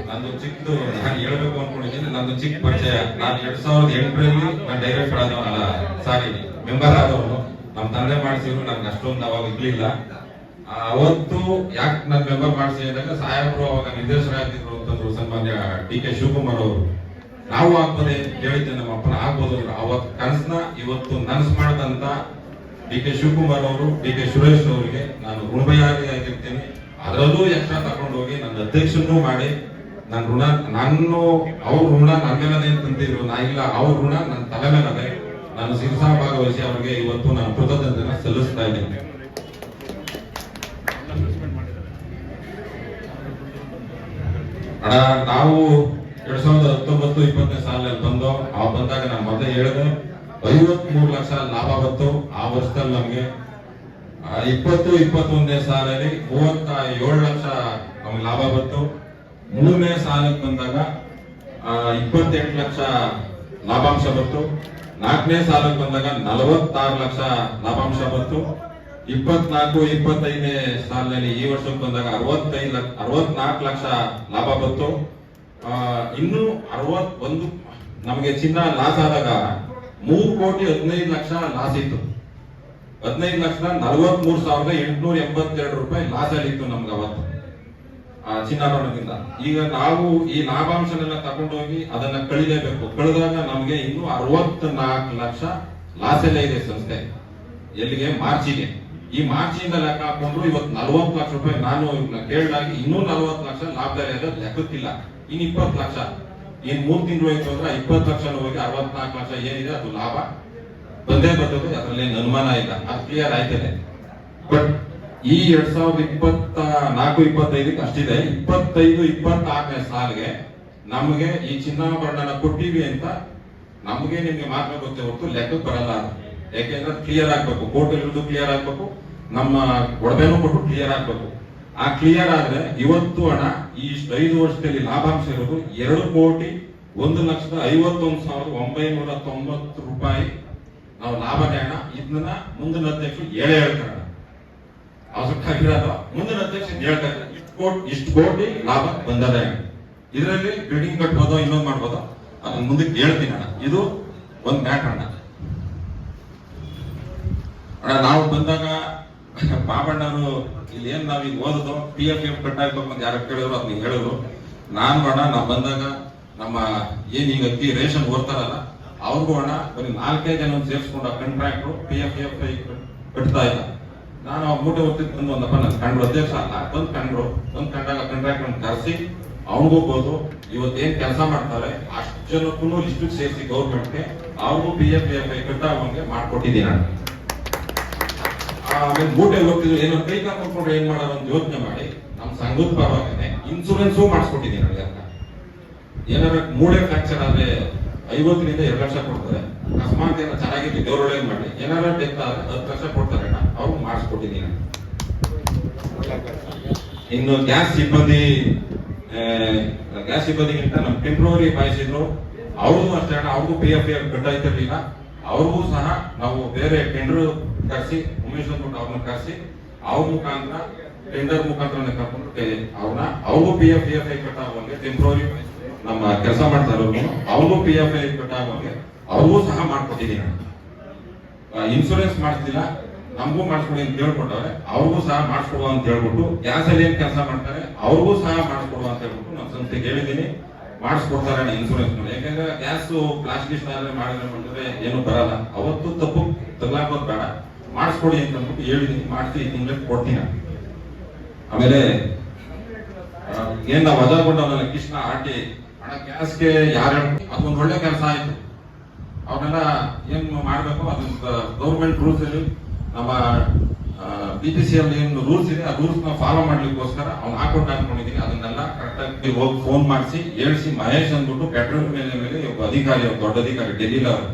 ನಂದು ಚಿಕ್ಕದು ನಾನು ಹೇಳ್ಬೇಕು ಅನ್ಕೊಂಡಿದ್ದೀನಿ. ನಂದು ಚಿಕ್ಕ ಪರಿಚಯ. ನಾನು ಎರಡ್ ಸಾವಿರದ ಎಂಟರಲ್ಲಿ ನಾನು ಡೈರೆಕ್ಟರ್ ಆದವನಲ್ಲ, ಸಾರಿ ಮೆಂಬರ್ ಆದವನು. ನಮ್ಮ ತಂದೆ ಮಾಡಿಸಿದ್ರು, ನನ್ಗೆ ಅಷ್ಟೊಂದು ಅವಾಗ ಇರ್ಲಿಲ್ಲ. ಅವತ್ತು ಯಾಕೆ ನಾನು ಮೆಂಬರ್ ಮಾಡಿಸಿ ಅಂದಾಗ ಸಾಹೇಬರು ಅವಾಗ ನಿರ್ದೇಶಕರಾಗಿದ್ರು ಅಂತಂದ್ರು ಸನ್ಮಾನ್ಯ ಡಿ ಕೆ ಶಿವಕುಮಾರ್ ಅವರು. ನಾವು ಆಗ್ಬೋದೇ ಹೇಳಿದ್ದೆ ನಮ್ಮ ಅಪ್ಪನ ಆಗ್ಬೋದು. ಅವತ್ ಕನಸನ್ನ ಇವತ್ತು ನನಸು ಮಾಡಿದಂತ ಡಿ ಕೆ ಶಿವಕುಮಾರ್ ಅವರು, ಡಿ ಕೆ ಸುರೇಶ್ ಅವರಿಗೆ ನಾನು ಋಣಭಯಾಗಿರ್ತೀನಿ ಅದರಲ್ಲೂ ಎಕ್ಸ್ಟ್ರಾ ತಗೊಂಡೋಗಿ ನನ್ನ ಅಧ್ಯಕ್ಷನೂ ಮಾಡಿ ನನ್ನ ಋಣ, ನಾನು ಅವ್ರ ಋಣ ನನ್ನ ಮೇಲೆ ನಾ ಇಲ್ಲ, ಅವ್ರ ಋಣ ನನ್ನ ತಲೆ ಮೇಲೆ ನಾನು ಶಿರಸಾ ಭಾಗವಹಿಸಿ ಅವರಿಗೆ ಇವತ್ತು ನಾನು ಕೃತಜ್ಞತೆನ ಸಲ್ಲಿಸ್ತಾ ಇದ್ದೇನೆ. ಅಣ್ಣ, ನಾವು ಎರಡ್ ಸಾವಿರದ ಹತ್ತೊಂಬತ್ತು ಇಪ್ಪತ್ತನೇ ಸಾಲಿನಲ್ಲಿ ಬಂದು, ಆ ಬಂದಾಗ ನಾನು ಮೊದಲೇ ಹೇಳಿದೆ ಐವತ್ ಮೂರು ಲಕ್ಷ ಲಾಭ ಬಂತು. ಆ ವರ್ಷದಲ್ಲಿ ನಮಗೆ ಇಪ್ಪತ್ತು ಇಪ್ಪತ್ತೊಂದನೇ ಸಾಲಲ್ಲಿ ಮೂವತ್ತ ಏಳು ಲಕ್ಷ ನಮ್ಗೆ ಲಾಭ ಬಂತು. ಮೂರನೇ ಸಾಲಕ್ಕೆ ಬಂದಾಗ ಇಪ್ಪತ್ತೆಂಟು ಲಕ್ಷ ಲಾಭಾಂಶ ಬಂತು. ನಾಲ್ಕನೇ ಸಾಲಕ್ಕೆ ಬಂದಾಗ ನಲವತ್ತಾರು ಲಕ್ಷ ಲಾಭಾಂಶ ಬಂತು. ಇಪ್ಪತ್ನಾಲ್ಕು, ಇಪ್ಪತ್ತೈದನೇ ಸಾಲಿನಲ್ಲಿ ಈ ವರ್ಷಕ್ಕೆ ಬಂದಾಗ ಅರವತ್ತೈದು ಲಕ್ಷ, ಅರವತ್ನಾಲ್ಕು ಲಕ್ಷ ಲಾಭ ಬಂತು. ಇನ್ನು ಅರವತ್ ಒಂದು ನಮಗೆ ಚಿನ್ನ ಲಾಸ್ ಆದಾಗ ಮೂರು ಕೋಟಿ ಹದಿನೈದು ಲಕ್ಷ ಲಾಸ್ ಇತ್ತು. ಹದಿನೈದು ಲಕ್ಷ ನಲವತ್ತ್ ಮೂರು ಸಾವಿರದ ಎಂಟುನೂರ ಎಂಬತ್ತೆರಡು ರೂಪಾಯಿ ಲಾಸ್ ಆಗಿತ್ತು ನಮ್ಗೆ ಅವತ್ತು, ಆ, ಚಿನ್ನಾಭರಣದಿಂದ. ಈಗ ನಾವು ಈ ಲಾಭಾಂಶನೆಲ್ಲ ತಗೊಂಡೋಗಿ ಅದನ್ನ ಕಳಿಲೇಬೇಕು. ಕಳೆದಾಗ ನಮ್ಗೆ ಇನ್ನು ಅರವತ್ನಾಲ್ಕು ಲಕ್ಷ ಲಾಸ್ ಎಲ್ಲ ಇದೆ ಸಂಸ್ಥೆ. ಎಲ್ಲಿಗೆ? ಮಾರ್ಚಿಗೆ. ಈ ಮಾರ್ಚಿಂದ ಲೆಕ್ಕ ಹಾಕೊಂಡ್ರು ಇವತ್ತು ನಲವತ್ತು ಲಕ್ಷ ರೂಪಾಯಿ ನಾನು ಕೇಳಿದಾಗ ಇನ್ನೂ ನಲವತ್ತು ಲಕ್ಷ ಲಾಭದಲ್ಲಿ ಲೆಕ್ಕಕ್ಕಿಲ್ಲ. ಇನ್ ಇಪ್ಪತ್ತು ಲಕ್ಷ. ಇನ್ ಮೂರ್ ತಿಂಗಳು ಆಯ್ತು ಅಂದ್ರೆ ಇಪ್ಪತ್ತು ಲಕ್ಷ ಹೋಗಿ ಅರವತ್ನಾಲ್ಕು ಲಕ್ಷ ಏನಿದೆ, ಅದು ಲಾಭ. ಬಂದೇ ಬರ್ತದೆ ಅದರಲ್ಲಿ ಅನುಮಾನ ಇಲ್ಲ. ಅದು ಕ್ಲಿಯರ್ ಆಯ್ತದೆ ಬಟ್ ಈ ಎರಡ್ ಸಾವಿರದ ಇಪ್ಪತ್ತ ನಾಲ್ಕು, ಇಪ್ಪತ್ತೈದಕ್ಕೆ ಅಷ್ಟಿದೆ. ಇಪ್ಪತ್ತೈದು, ಇಪ್ಪತ್ತಾರನೇ ಸಾಲಿಗೆ ನಮಗೆ ಈ ಚಿನ್ನಾಭರಣನ ಕೊಟ್ಟಿವಿ ಅಂತ ನಮಗೆ ನಿಮ್ಗೆ ಮಾತ್ರ ಗೊತ್ತೇ ಹೊರತು ಲೆಕ್ಕಕ್ಕೆ ಬರಲ್ಲ ಯಾಕೆಂದ್ರೆ ಕ್ಲಿಯರ್ ಆಗ್ಬೇಕು. ಕೋರ್ಟ್ ಕ್ಲಿಯರ್ ಆಗ್ಬೇಕು. ನಮ್ಮ ಒಡವೆನೂ ಕೊಟ್ಟು ಕ್ಲಿಯರ್ ಆಗ್ಬೇಕು. ಆ ಕ್ಲಿಯರ್ ಆದ್ರೆ ಇವತ್ತು ಹಣ ಈ ಐದು ವರ್ಷದಲ್ಲಿ ಲಾಭಾಂಶ ಇರೋದು ಎರಡು ಕೋಟಿ ಒಂದು ಲಕ್ಷದ ಐವತ್ತೊಂದು ಸಾವಿರದ ಒಂಬೈನೂರ ತೊಂಬತ್ತು ರೂಪಾಯಿ ನಾವು ಲಾಭನೇ ಹಣ ಇದನ್ನ ಮುಂದಿನ ಅಧ್ಯಕ್ಷರು ಹೇಳೇ ಹೇಳ್ತಾರೆ? ಅವಶ್ಯಕ್ಕಾಗಿರೋದು ಮುಂದಿನ ಅಧ್ಯಕ್ಷ ಹೇಳ್ತಾರೆ? ಇಷ್ಟು ಕೋಟಿ ಇಷ್ಟು ಕೋಟಿ ಲಾಭ ಬಂದದೆ. ಇದರಲ್ಲಿ ಬಿಲ್ಡಿಂಗ್ ಕಟ್ಬೋದು ಇನ್ನೊಂದು ಮಾಡ್ಬೋದು ಅದನ್ನ ಮುಂದಕ್ಕೆ ಹೇಳ್ತೀನಿ ಅಣ್ಣ ಇದು ಒಂದು ಮ್ಯಾಟ್ರ್ ಅಣ್ಣ ಅಣ್ಣ, ನಾವು ಬಂದಾಗ ಪಾಪಣ್ಣವರು ಇಲ್ಲಿ ಏನ್ ನಾವ್ ಈಗ ಓದೋದು? ಪಿ ಎಫ್ ಎಫ್ ಕಟ್ ಆಗ್ಬೇಕು ಯಾರು ಕೇಳಿದ್ರು ಅದನ್ನ ಹೇಳಿದ್ರು. ನಾನು ಅಣ್ಣ, ನಾವು ಬಂದಾಗ ನಮ್ಮ ಏನ್ ಈಗ ಅಕ್ಕಿ ರೇಷನ್ ಓದ್ತಾರಲ್ಲ, ಅವ್ರಿಗೂ ಅಣ್ಣ ಬರೀ ನಾಲ್ಕೈದು ಜನ ಸೇರಿಸ್ಕೊಂಡು contractor P F F I ಕಟ್ತಾ ಇಲ್ಲ ನಾನು ಆ ಮೂಟೆ ಹೊತ್ತಿದ್ ಬಂದು ಒಂದಪ್ಪ ನನ್ನ ಕಂಡ್ರು ಅಧ್ಯಕ್ಷ ಅಲ್ಲ, ಬಂದು ಕಂಡ್ರು ಬಂದ್ ಕಂಡಾಗ ಕಾಂಟ್ರಾಕ್ಟ್ ಕರೆಸಿ ಅವ್ರಿಗೂ ಬೋದು ಇವತ್ತೇನ್ ಕೆಲಸ ಮಾಡ್ತಾರೆ, ಅಷ್ಟು ಜನಕ್ಕೂ ಲಿಸ್ಟ್ ಸೇರಿಸಿ ಗೌರ್ಮೆಂಟ್ಗೆ, ಅವ್ರಿಗೂ ಪಿ ಎಫ್ ಎಫ್ ಐ ಕಟ್ಟಾಗುವಂಗೆ ಮಾಡ್ಕೊಟ್ಟಿದ್ದೀನಿ ನಾನು ಆಮೇಲೆ ಮೂಟೆ ಹೋಗ್ತಿದ್ರು, ಏನೋ ಕೈ ಕಾಕೊಂಡ್ರೆ ಏನ್ ಮಾಡೋದು ಅಂತ ಯೋಚನೆ ಮಾಡಿ ನಮ್ಮ ಸಂಘದ ಪರವಾಗಿ ಇನ್ಸೂರೆನ್ಸು ಮಾಡಿಸ್ಕೊಟ್ಟಿದ್ದೀನಿ ಅಂತ ಏನಾರ ಮೂಳೆ ಫ್ರಾಕ್ಚರ್ ಆದ್ರೆ ಐವತ್ತರಿಂದ ಎರಡು ಲಕ್ಷ ಕೊಡ್ತಾರೆ. ಅಕಸ್ಮಾತ್ ಏನೋ ಚೆನ್ನಾಗಿದ್ದು ಗೌರವ ಮಾಡಿ ಏನಾರ ಡೆತ್ ಆದ್ರೆ ಹತ್ತು ಲಕ್ಷ ಕೊಡ್ತಾರೆ ಅವ್ರು ಮಾಡಿಸ್ಕೊಟ್ಟಿದ್ದೀನಿ ಇನ್ನು ಗ್ಯಾಸ್ ಸಿಬ್ಬಂದಿ ಗ್ಯಾಸ್ ಸಿಬ್ಬಂದಿಗಿಂತ ನಮ್ಮ ಟೆಂಪ್ರವರಿ ಬಾಯ್ಸ್ ಅವ್ರಿಗೂ ಅಷ್ಟೇ ಅವ್ರಿಗೂ ಪಿ ಎಫ್ ಕಟ್ಟಾಯ್ತಿರ್ಲಿಲ್ಲ ಅವ್ರಿಗೂ ಸಹ ನಾವು ಬೇರೆ ಟೆಂಡರ್ ಕರೆಸಿ ಉಮೇಶ್ ಅಂದ್ಬಿಟ್ಟು ಅವ್ರನ್ನ ಕರೆಸಿ ಅವ್ರ ಮುಖಾಂತರ ಟೆಂಡರ್ ಮುಖಾಂತರ ಕರ್ಕೊಂಡು ಅವ್ರನ್ನ ಅವ್ರಿಗೂ ಪಿ ಎಫ್ ಎಫ್ ಐ ಕಟ್ಟಾಗುವಂಗೆ ಟೆಂಪ್ರವರಿ ನಮ್ಮ ಕೆಲಸ ಮಾಡ್ತಾ ಇರೋರು ಅವ್ರಿಗೂ ಪಿ ಎಫ್ ಐ ಕಟ್ಟಾಗುವಂಗೆ ಅವ್ರಿಗೂ ಸಹ ಮಾಡ್ಕೊಟ್ಟಿದ್ದೀನಿ ಇನ್ಶೂರೆನ್ಸ್ ಮಾಡ್ತಿಲ್ಲ ನಮಗೂ ಮಾಡಿಸ್ಕೊಡಿ ಅಂತ ಹೇಳ್ಕೊಟ್ಟವ್ರೆ, ಅವ್ರಿಗೂ ಸಹ ಮಾಡಿಸ್ಕೊಡುವ ಅಂತ ಹೇಳ್ಬಿಟ್ಟು ಗ್ಯಾಸಲ್ಲಿ ಏನ್ ಕೆಲಸ ಮಾಡ್ತಾರೆ, ಅವ್ರಿಗೂ ಸಹ ಮಾಡಿಸ್ಕೊಡುವ ಅಂತ ಹೇಳ್ಬಿಟ್ಟು ನಮ್ಮ ಸಂಸ್ಥೆಗೆ ಹೇಳಿದ್ದೀನಿ ಮಾಡಿಸ್ಕೊಡ್ತಾರೆ ಇನ್ಶೂರೆನ್ಸ್ ಮೇಲೆ ಯಾಕಂದ್ರೆ ಗ್ಯಾಸ್ ಪ್ಲಾಸ್ಟಿಕ್ ಮಾಡಿದ್ರೆ ಮಾಡಿದ್ರೆ ಏನು ಬರಲ್ಲ. ಅವತ್ತು ತಪ್ಪು ತಗ್ಲಾಕೋದ್ ಬೇಡ. ಮಾಡಿಸ್ಕೊಡಿ ಅಂತ ಅಂದ್ಬಿಟ್ಟು ಹೇಳಿದೀನಿ. ಮಾಡ್ತೀನಿ ನಿಮ್ಗೆ ಕೊಡ್ತೀನಿ ಆಮೇಲೆ ಏನ್ ನಾವು ವಜಾ ಕೊಟ್ಟವಲ್ಲ ಕೃಷ್ಣ ಆಟಿ ಹಣ ಗ್ಯಾಸ್ಗೆ ಯಾರು ಅದೊಂದು ಒಳ್ಳೆ ಕೆಲಸ ಆಯ್ತು. ಅವನ್ನೆಲ್ಲ ಏನ್ ಮಾಡ್ಬೇಕು? ಅದನ್ನ ಗೌರ್ಮೆಂಟ್ ರೂಲ್ಸ್ ಅಲ್ಲಿ ನಮ್ಮ ಬಿ ಪಿ ಸಿ ಅಲ್ಲಿ ಏನು ರೂಲ್ಸ್ ಇದೆ, ಆ ರೂಲ್ಸ್ನ ಫಾಲೋ ಮಾಡ್ಲಿಕ್ಕೋಸ್ಕರ ಅವ್ನು ಹಾಕೊಂಡು ಅನ್ಕೊಂಡಿದ್ದೀನಿ ಅದನ್ನೆಲ್ಲ ಕರೆಕ್ಟ್ ಆಗಿ ಹೋಗಿ ಫೋನ್ ಮಾಡಿಸಿ, ಹೇಳಿಸಿ ಮಹೇಶ್ ಅಂದ್ಬಿಟ್ಟು ಪೆಟ್ರೋಲ್ ಮೇಲೆ ಮೇಲೆ ಒಬ್ಬ ಅಧಿಕಾರಿ, ದೊಡ್ಡ ಅಧಿಕಾರಿ ಡೆಲ್ಲಿ ಅವರು.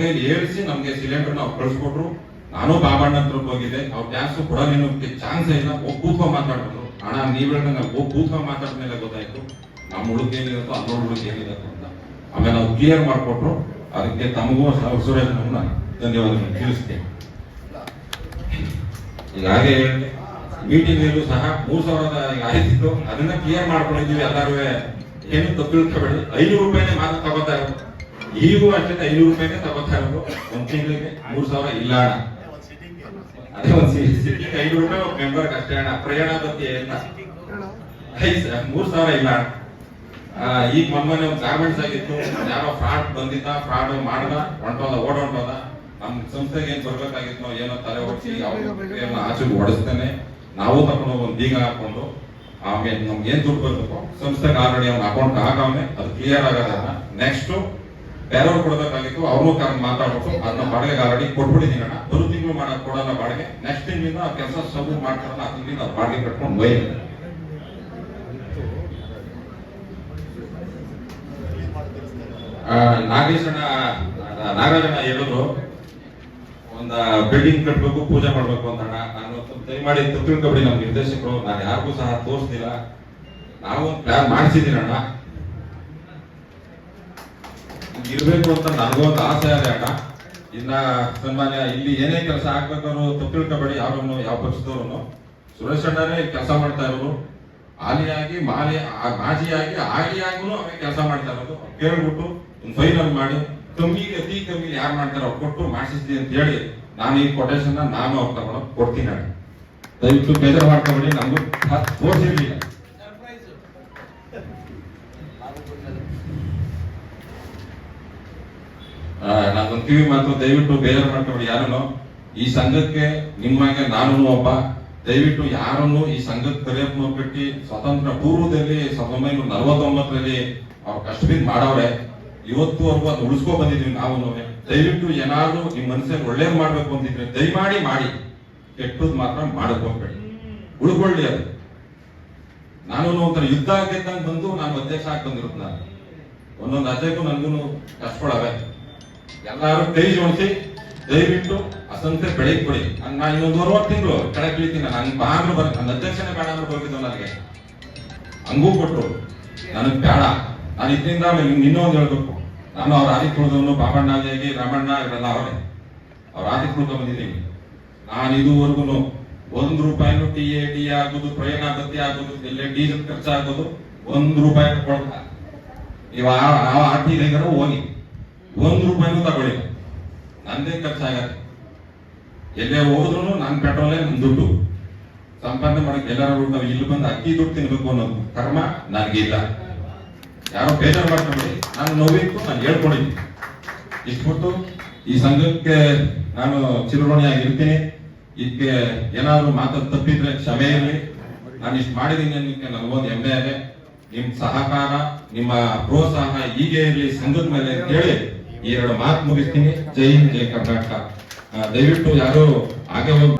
ಕೈಲಿ ಹೇಳಿಸಿ ನಮ್ಗೆ ಸಿಲಿಂಡರ್ ನಾವು ಕಳಿಸ್ಕೊಟ್ರು. ನಾನು ಬಾಬಣ್ಣ ಹತ್ರ ಹೋಗಿದ್ದೆ. ಅವ್ರ ಗ್ಯಾಸ್ ಕೊಡೋದೇನು ಚಾನ್ಸ್ ಇಲ್ಲ. ಒಬ್ಬ ಬೂತ್ವ ಮಾತಾಡಿದ್ರು ಹಣ ನೀವ್ ಹೇಳ್ದಂಗ ಕೂತ್ಕೊಂಡ್ ಮಾತಾಡ್ಮೇಲೆ ಗೊತ್ತಾಯ್ತು. ನಮ್ಮ ಹುಡುಗ ಏನಿರುತ್ತೋ ಅದ್ರ ಹುಡುಗ ಏನಿರುತ್ತೋ ಅಂತ. ಆಮೇಲೆ ನಾವು ಕ್ಲಿಯರ್ ಮಾಡಿಕೊಟ್ರು. ಅದಕ್ಕೆ ತಮಗೂ ಸುರೇಶ್ ನಮ್ಮನ್ನ ಧನ್ಯವಾದಗಳು ತಿಳಿಸ್ತೇನೆ. ಈಗ ಹಾಗೆ ಮೀಟಿಂಗ್ ಅಲ್ಲೂ ಸಹ ಮೂರ್ ಸಾವಿರದ ಆಯ್ತಿತ್ತು. ಅದನ್ನ ಕ್ಲಿಯರ್ ಮಾಡ್ಕೊಂಡಿದ್ದೀವಿ ಎಲ್ಲಾರು. ಏನು ತಪ್ಪಿಳ್ಕೊಬೇಡಿ ಐನೂರು ರೂಪಾಯಿನೇ ಮಾತ್ರ ತಗೋತಾ ಇರೋದು. ಈಗೂ ಅಷ್ಟೇ ಐನೂರು ರೂಪಾಯಿನೇ ತಗೋತಾ ಇರೋದು. ಒಂದ್ ತಿಂಗಳಿಗೆ ಮೂರ್ ಸಾವಿರ ಇಲ್ಲ ಐನೂರು ರೂಪಾಯಿ ಮೆಂಬರ್ ಅಷ್ಟೇ, ಅಣ್ಣ. ಪ್ರಯಾಣ ಐದ್ ಸ- ಮೂರ್ ಸಾವಿರ ಇಲ್ಲ ಈಗ ಮೊನ್ನೆ ಒಂದು ಗಾರ್ಮೆಂಟ್ಸ್ ಆಗಿತ್ತು, ಯಾರೋ ಫ್ರಾಡ್ ಬಂದಿದ್ದ ಫ್ರಾಡ್ ಮಾಡ್ದ, ಹೊಂಟೋದ, ಓಡ್ ಹೊಂಟೋದ. ನಮ್ ಸಂಸ್ಥೆಗೆ ಏನ್ ಬರ್ಬೇಕಾಗಿತ್ತು ಏನೋ ತಲೆ ಹೊಡ್ಸಿ ಅವ್ರನ್ನ ಆಚೆಗೆ ಹೊಡಿಸ್ತೇನೆ ನಾವು ತಕೊಂಡು ಒಂದು ಬೀಗ ಹಾಕೊಂಡು, ಆಮೇಲೆ ನಮ್ಗೆ ಏನ್ ದುಡ್ಡು ಬರ್ಬೇಕು ಸಂಸ್ಥೆಗೆ ಆಲ್ರೆಡಿ ಅವ್ನ ಅಕೌಂಟ್ ಹಾಕವನೆ, ಅದು ಕ್ಲಿಯರ್ ಆಗೋದನ್ನ ನೆಕ್ಸ್ಟ್ ಬೇರೆಯವ್ರು ಕೊಡಬೇಕಾಗಿತ್ತು ಅವ್ರನ್ನೂ ಕರೆದು ಮಾತಾಡ್ಬಿಟ್ಟು ಅದನ್ನ ಬಾಡಿಗೆ ಆಲ್ರೆಡಿ ಕೊಟ್ಬಿಟ್ಟಿದ್ದೀನಿ ಅಣ್ಣ. ಬರು ತಿಂಗಳು ಮಾಡಕ್ ಕೊಡೋಣ ಬಾಡಿಗೆ ನೆಕ್ಸ್ಟ್ ತಿಂಗಳಿಂದ ಆ ಕೆಲಸ ಸಬ್ಮಿಟ್ ಮಾಡ್ತಾರಲ್ಲ ಆ ತಿಂಗಳಿಂದ ಬಾಡಿಗೆ ಕಟ್ಕೊಂಡು ಬೈ ನಾಗೇಶಣ್ಣ ನಾಗರಾಜಣ್ಣ ಹೇಳಿದ್ರು, ಒಂದ ಬಿಲ್ಡಿಂಗ್ ಕಟ್ಬೇಕು, ಪೂಜೆ ಮಾಡ್ಬೇಕು ಅಂತ ಅಣ್ಣ. ನಾನು ದಯಮಾಡಿ ತಿಳ್ಕೊಂಡ್ಬಿಡಿ ನಮ್ಮ ನಿರ್ದೇಶಕರು, ನಾನು ಯಾರಿಗೂ ಸಹ ತೋರಿಸ್ತಿಲ್ಲ ನಾವು ಪ್ಲಾನ್ ಮಾಡಿಸಿದ್ದೀನಿ ಅಣ್ಣ ಹಿಂಗ್ ಇರ್ಬೇಕು ಅಂತ ನನಗೂ ಒಂದು ಆಸೆ ಇದೆ ಅಣ್ಣ ಇನ್ನ ಸನ್ಮಾನ್ಯ, ಇಲ್ಲಿ ಏನೇ ಕೆಲಸ ಆಗ್ಬೇಕಾದ್ರು ತಪ್ಪು ತಿಳ್ಕೊಬೇಡಿ ಯಾರನ್ನು ಯಾವ ಪಕ್ಷದವ್ರು ಸುರೇಶ್ ಅಣ್ಣನೇ ಕೆಲಸ ಮಾಡ್ತಾ ಇರೋರು. ಆಲಿಯಾಗಿ ಮಾಲಿ ಮಾಜಿಯಾಗಿ ಹಾಲಿಯಾಗೂ ಅವೇ ಕೆಲಸ ಮಾಡ್ತಾ ಇರೋದು. ಕೇಳ್ಬಿಟ್ಟು ಒಂದು ಫೈನಲ್ ಮಾಡಿ ಕಮ್ಮಿ ಅತಿ ಕಮ್ಮಿ ಯಾರು ಮಾಡ್ತಾರೋ ಅವ್ರು ಕೊಟ್ಟು ಮಾಡಿಸಿದ್ದೀನಿ ಅಂತ ಹೇಳಿ ನಾನು ಈ ಕೊಟೇಶನ್ ನಾನು ಅವ್ರು ತಗೊಂಡು ಕೊಡ್ತೀನಿ. ದಯವಿಟ್ಟು ಬೇಜಾರು ಮಾಡ್ಕೊಬೇಡಿ ನಮಗೂ ತೋರಿಸಿರ್ಲಿಲ್ಲ ನಾನೊಂದು ಕಿವಿ ಮಾತು ದಯವಿಟ್ಟು ಬೇಜಾರು ಮಾಡ್ಕೊಂಡು ಯಾರನ್ನು? ಈ ಸಂಘಕ್ಕೆ ನಿಮ್ಮಾಗೆ ನಾನು ಒಬ್ಬ. ದಯವಿಟ್ಟು ಯಾರನ್ನು ಈ ಸಂಘಕ್ಕೆ ಕರೆಯಪ್ಪ ಕಟ್ಟಿ ಸ್ವತಂತ್ರ ಪೂರ್ವದಲ್ಲಿ ಸಾವಿರದ ಒಂಬೈನೂರ ನಲವತ್ತೊಂಬತ್ತರಲ್ಲಿ ಅವ್ರು ಕಷ್ಟದಿಂದ ಮಾಡವ್ರೆ. ಇವತ್ತುವರೆಗೂ ಅದನ್ನ ಉಳಿಸ್ಕೊ ಬಂದಿದ್ವಿ ನಾವು ದಯವಿಟ್ಟು ಏನಾದ್ರು ನಿಮ್ ಮನಸ್ಸಲ್ಲಿ ಒಳ್ಳೇದು ಮಾಡ್ಬೇಕು ಅಂತಿದ್ರೆ ದಯಮಾಡಿ ಮಾಡಿ. ಕೆಟ್ಟದ್ ಮಾತ್ರ ಮಾಡಕ್ ಹೋಗ್ಬೇಡಿ. ಉಳ್ಕೊಳ್ಳಿ ಅದು. ನಾನು ಒಂಥರ ಯುದ್ಧ ಆಗಿದ್ದಂಗೆ ಬಂದು ನಾನು ಅಧ್ಯಕ್ಷ ಆಗಿ ಬಂದಿರೋದು ನಾನು. ಒಂದೊಂದು ಅಧ್ಯಕ್ಷ ನನ್ಗೂ ಕಷ್ಟಪಡವೆ ಎಲ್ಲಾರು ಕೈ ಜೋಡಿಸಿ ದಯವಿಟ್ಟು ಅಸಂತೆ ಬೆಳಿಗ್ಗೆ ಕೊಡಿ. ನಾನ್- ನಾನು ಇನ್ನೊಂದು ತಿಂಗಳು ಕೆಳಗೆ ಇಳಿತೀನಿ. ನಂಗೆ ಬಾಂಗ್ರು ಬರ ನನ್ನ ಅಧ್ಯಕ್ಷನೇ ಬೇಡ ಅಂದ್ರೆ ಹೋಗಿದ್ದು ನನಗೆ ಹಂಗೂ ಕೊಟ್ಟರು ನನಗ್ ಬೇಡ. ನಾನು ಇದರಿಂದ ಇನ್ನೊಂದು ಹೇಳ್ಬೇಕು. ನಾನು ಅವ್ರ ಆದಿ ಕುಳಿದವನು ಬಾಬಣ್ಣ ಜಯಗಿ ರಾಮಣ್ಣ, ಇವರೆಲ್ಲ ಅವರೇ. ಅವ್ರ ಆದಿ ಕುಳಿತ ಬಂದಿದ್ದೀನಿ. ನಾನು ಇದುವರೆಗೂ ಒಂದು ರೂಪಾಯಿನೂ ಟಿ ಎ ಟಿ ಆಗೋದು, ಪ್ರಯಾಣ ಭತ್ಯೆ ಆಗೋದು ಎಲ್ಲೇ ಡೀಸೆಲ್ ಖರ್ಚಾಗೋದು ಒಂದು ರೂಪಾಯಿ ಕೊಡಲ್ಲ. ನೀವು ಆ ಆರ್ ಟಿ ಹೋಗಿ. ಒಂದ್ ರೂಪಾಯಿನೂ ತಗೊಳ್ಳಿ. ನಂದೇ ಖರ್ಚಾಗತ್ತೆ. ಎಲ್ಲೇ ಹೋದ್ರು ನನ್ ಪೆಟ್ರೋಲೇ ನನ್ ದುಡ್ಡು. ಸಂಪಾದನೆ ಮಾಡಕ್ ಎಲ್ಲರೂ ನಾವು ಇಲ್ಲಿ ಬಂದು ಅಕ್ಕಿ ದುಡ್ಡು ತಿನ್ಬೇಕು ಅನ್ನೋದು ಕರ್ಮ ನನಗೆ ಇಲ್ಲ ಯಾರೋ ಬೇಜಾರು ಮಾಡ್ಕೊಂಡ್ಬಿಡಿ ನಾನು ನೋವಿತ್ತು, ನಾನು ಹೇಳ್ಕೊಂಡಿದ್ದೀನಿ ಇಷ್ಟು ಈ ಸಂಘಕ್ಕೆ ನಾನು ಚಿರಋಣಿಯಾಗಿ ಇರ್ತೀನಿ ಇದಕ್ಕೆ ಏನಾದ್ರು ಮಾತು ತಪ್ಪಿದ್ರೆ ಕ್ಷಮೆ ಇರಲಿ. ನಾನು ಇಷ್ಟು ಮಾಡಿದ್ದೀನಿ ಅನ್ನೋಕ್ಕೆ ನನಗೊಂದು ಹೆಮ್ಮೆ ಇದೆ. ನಿಮ್ ಸಹಕಾರ, ನಿಮ್ಮ ಪ್ರೋತ್ಸಾಹ ಹೀಗೆ ಇರಲಿ, ಸಂಘದ ಮೇಲೆ ಅಂತ ಹೇಳಿ ಈ ಎರಡು ಮಾತು ಮುಗಿಸ್ತೀನಿ. ಜೈ ಹಿಂದ್ ಜೈ ಕರ್ನಾಟಕ. ದಯವಿಟ್ಟು ಯಾರು ಹಾಗೆ ಹೋಗಿ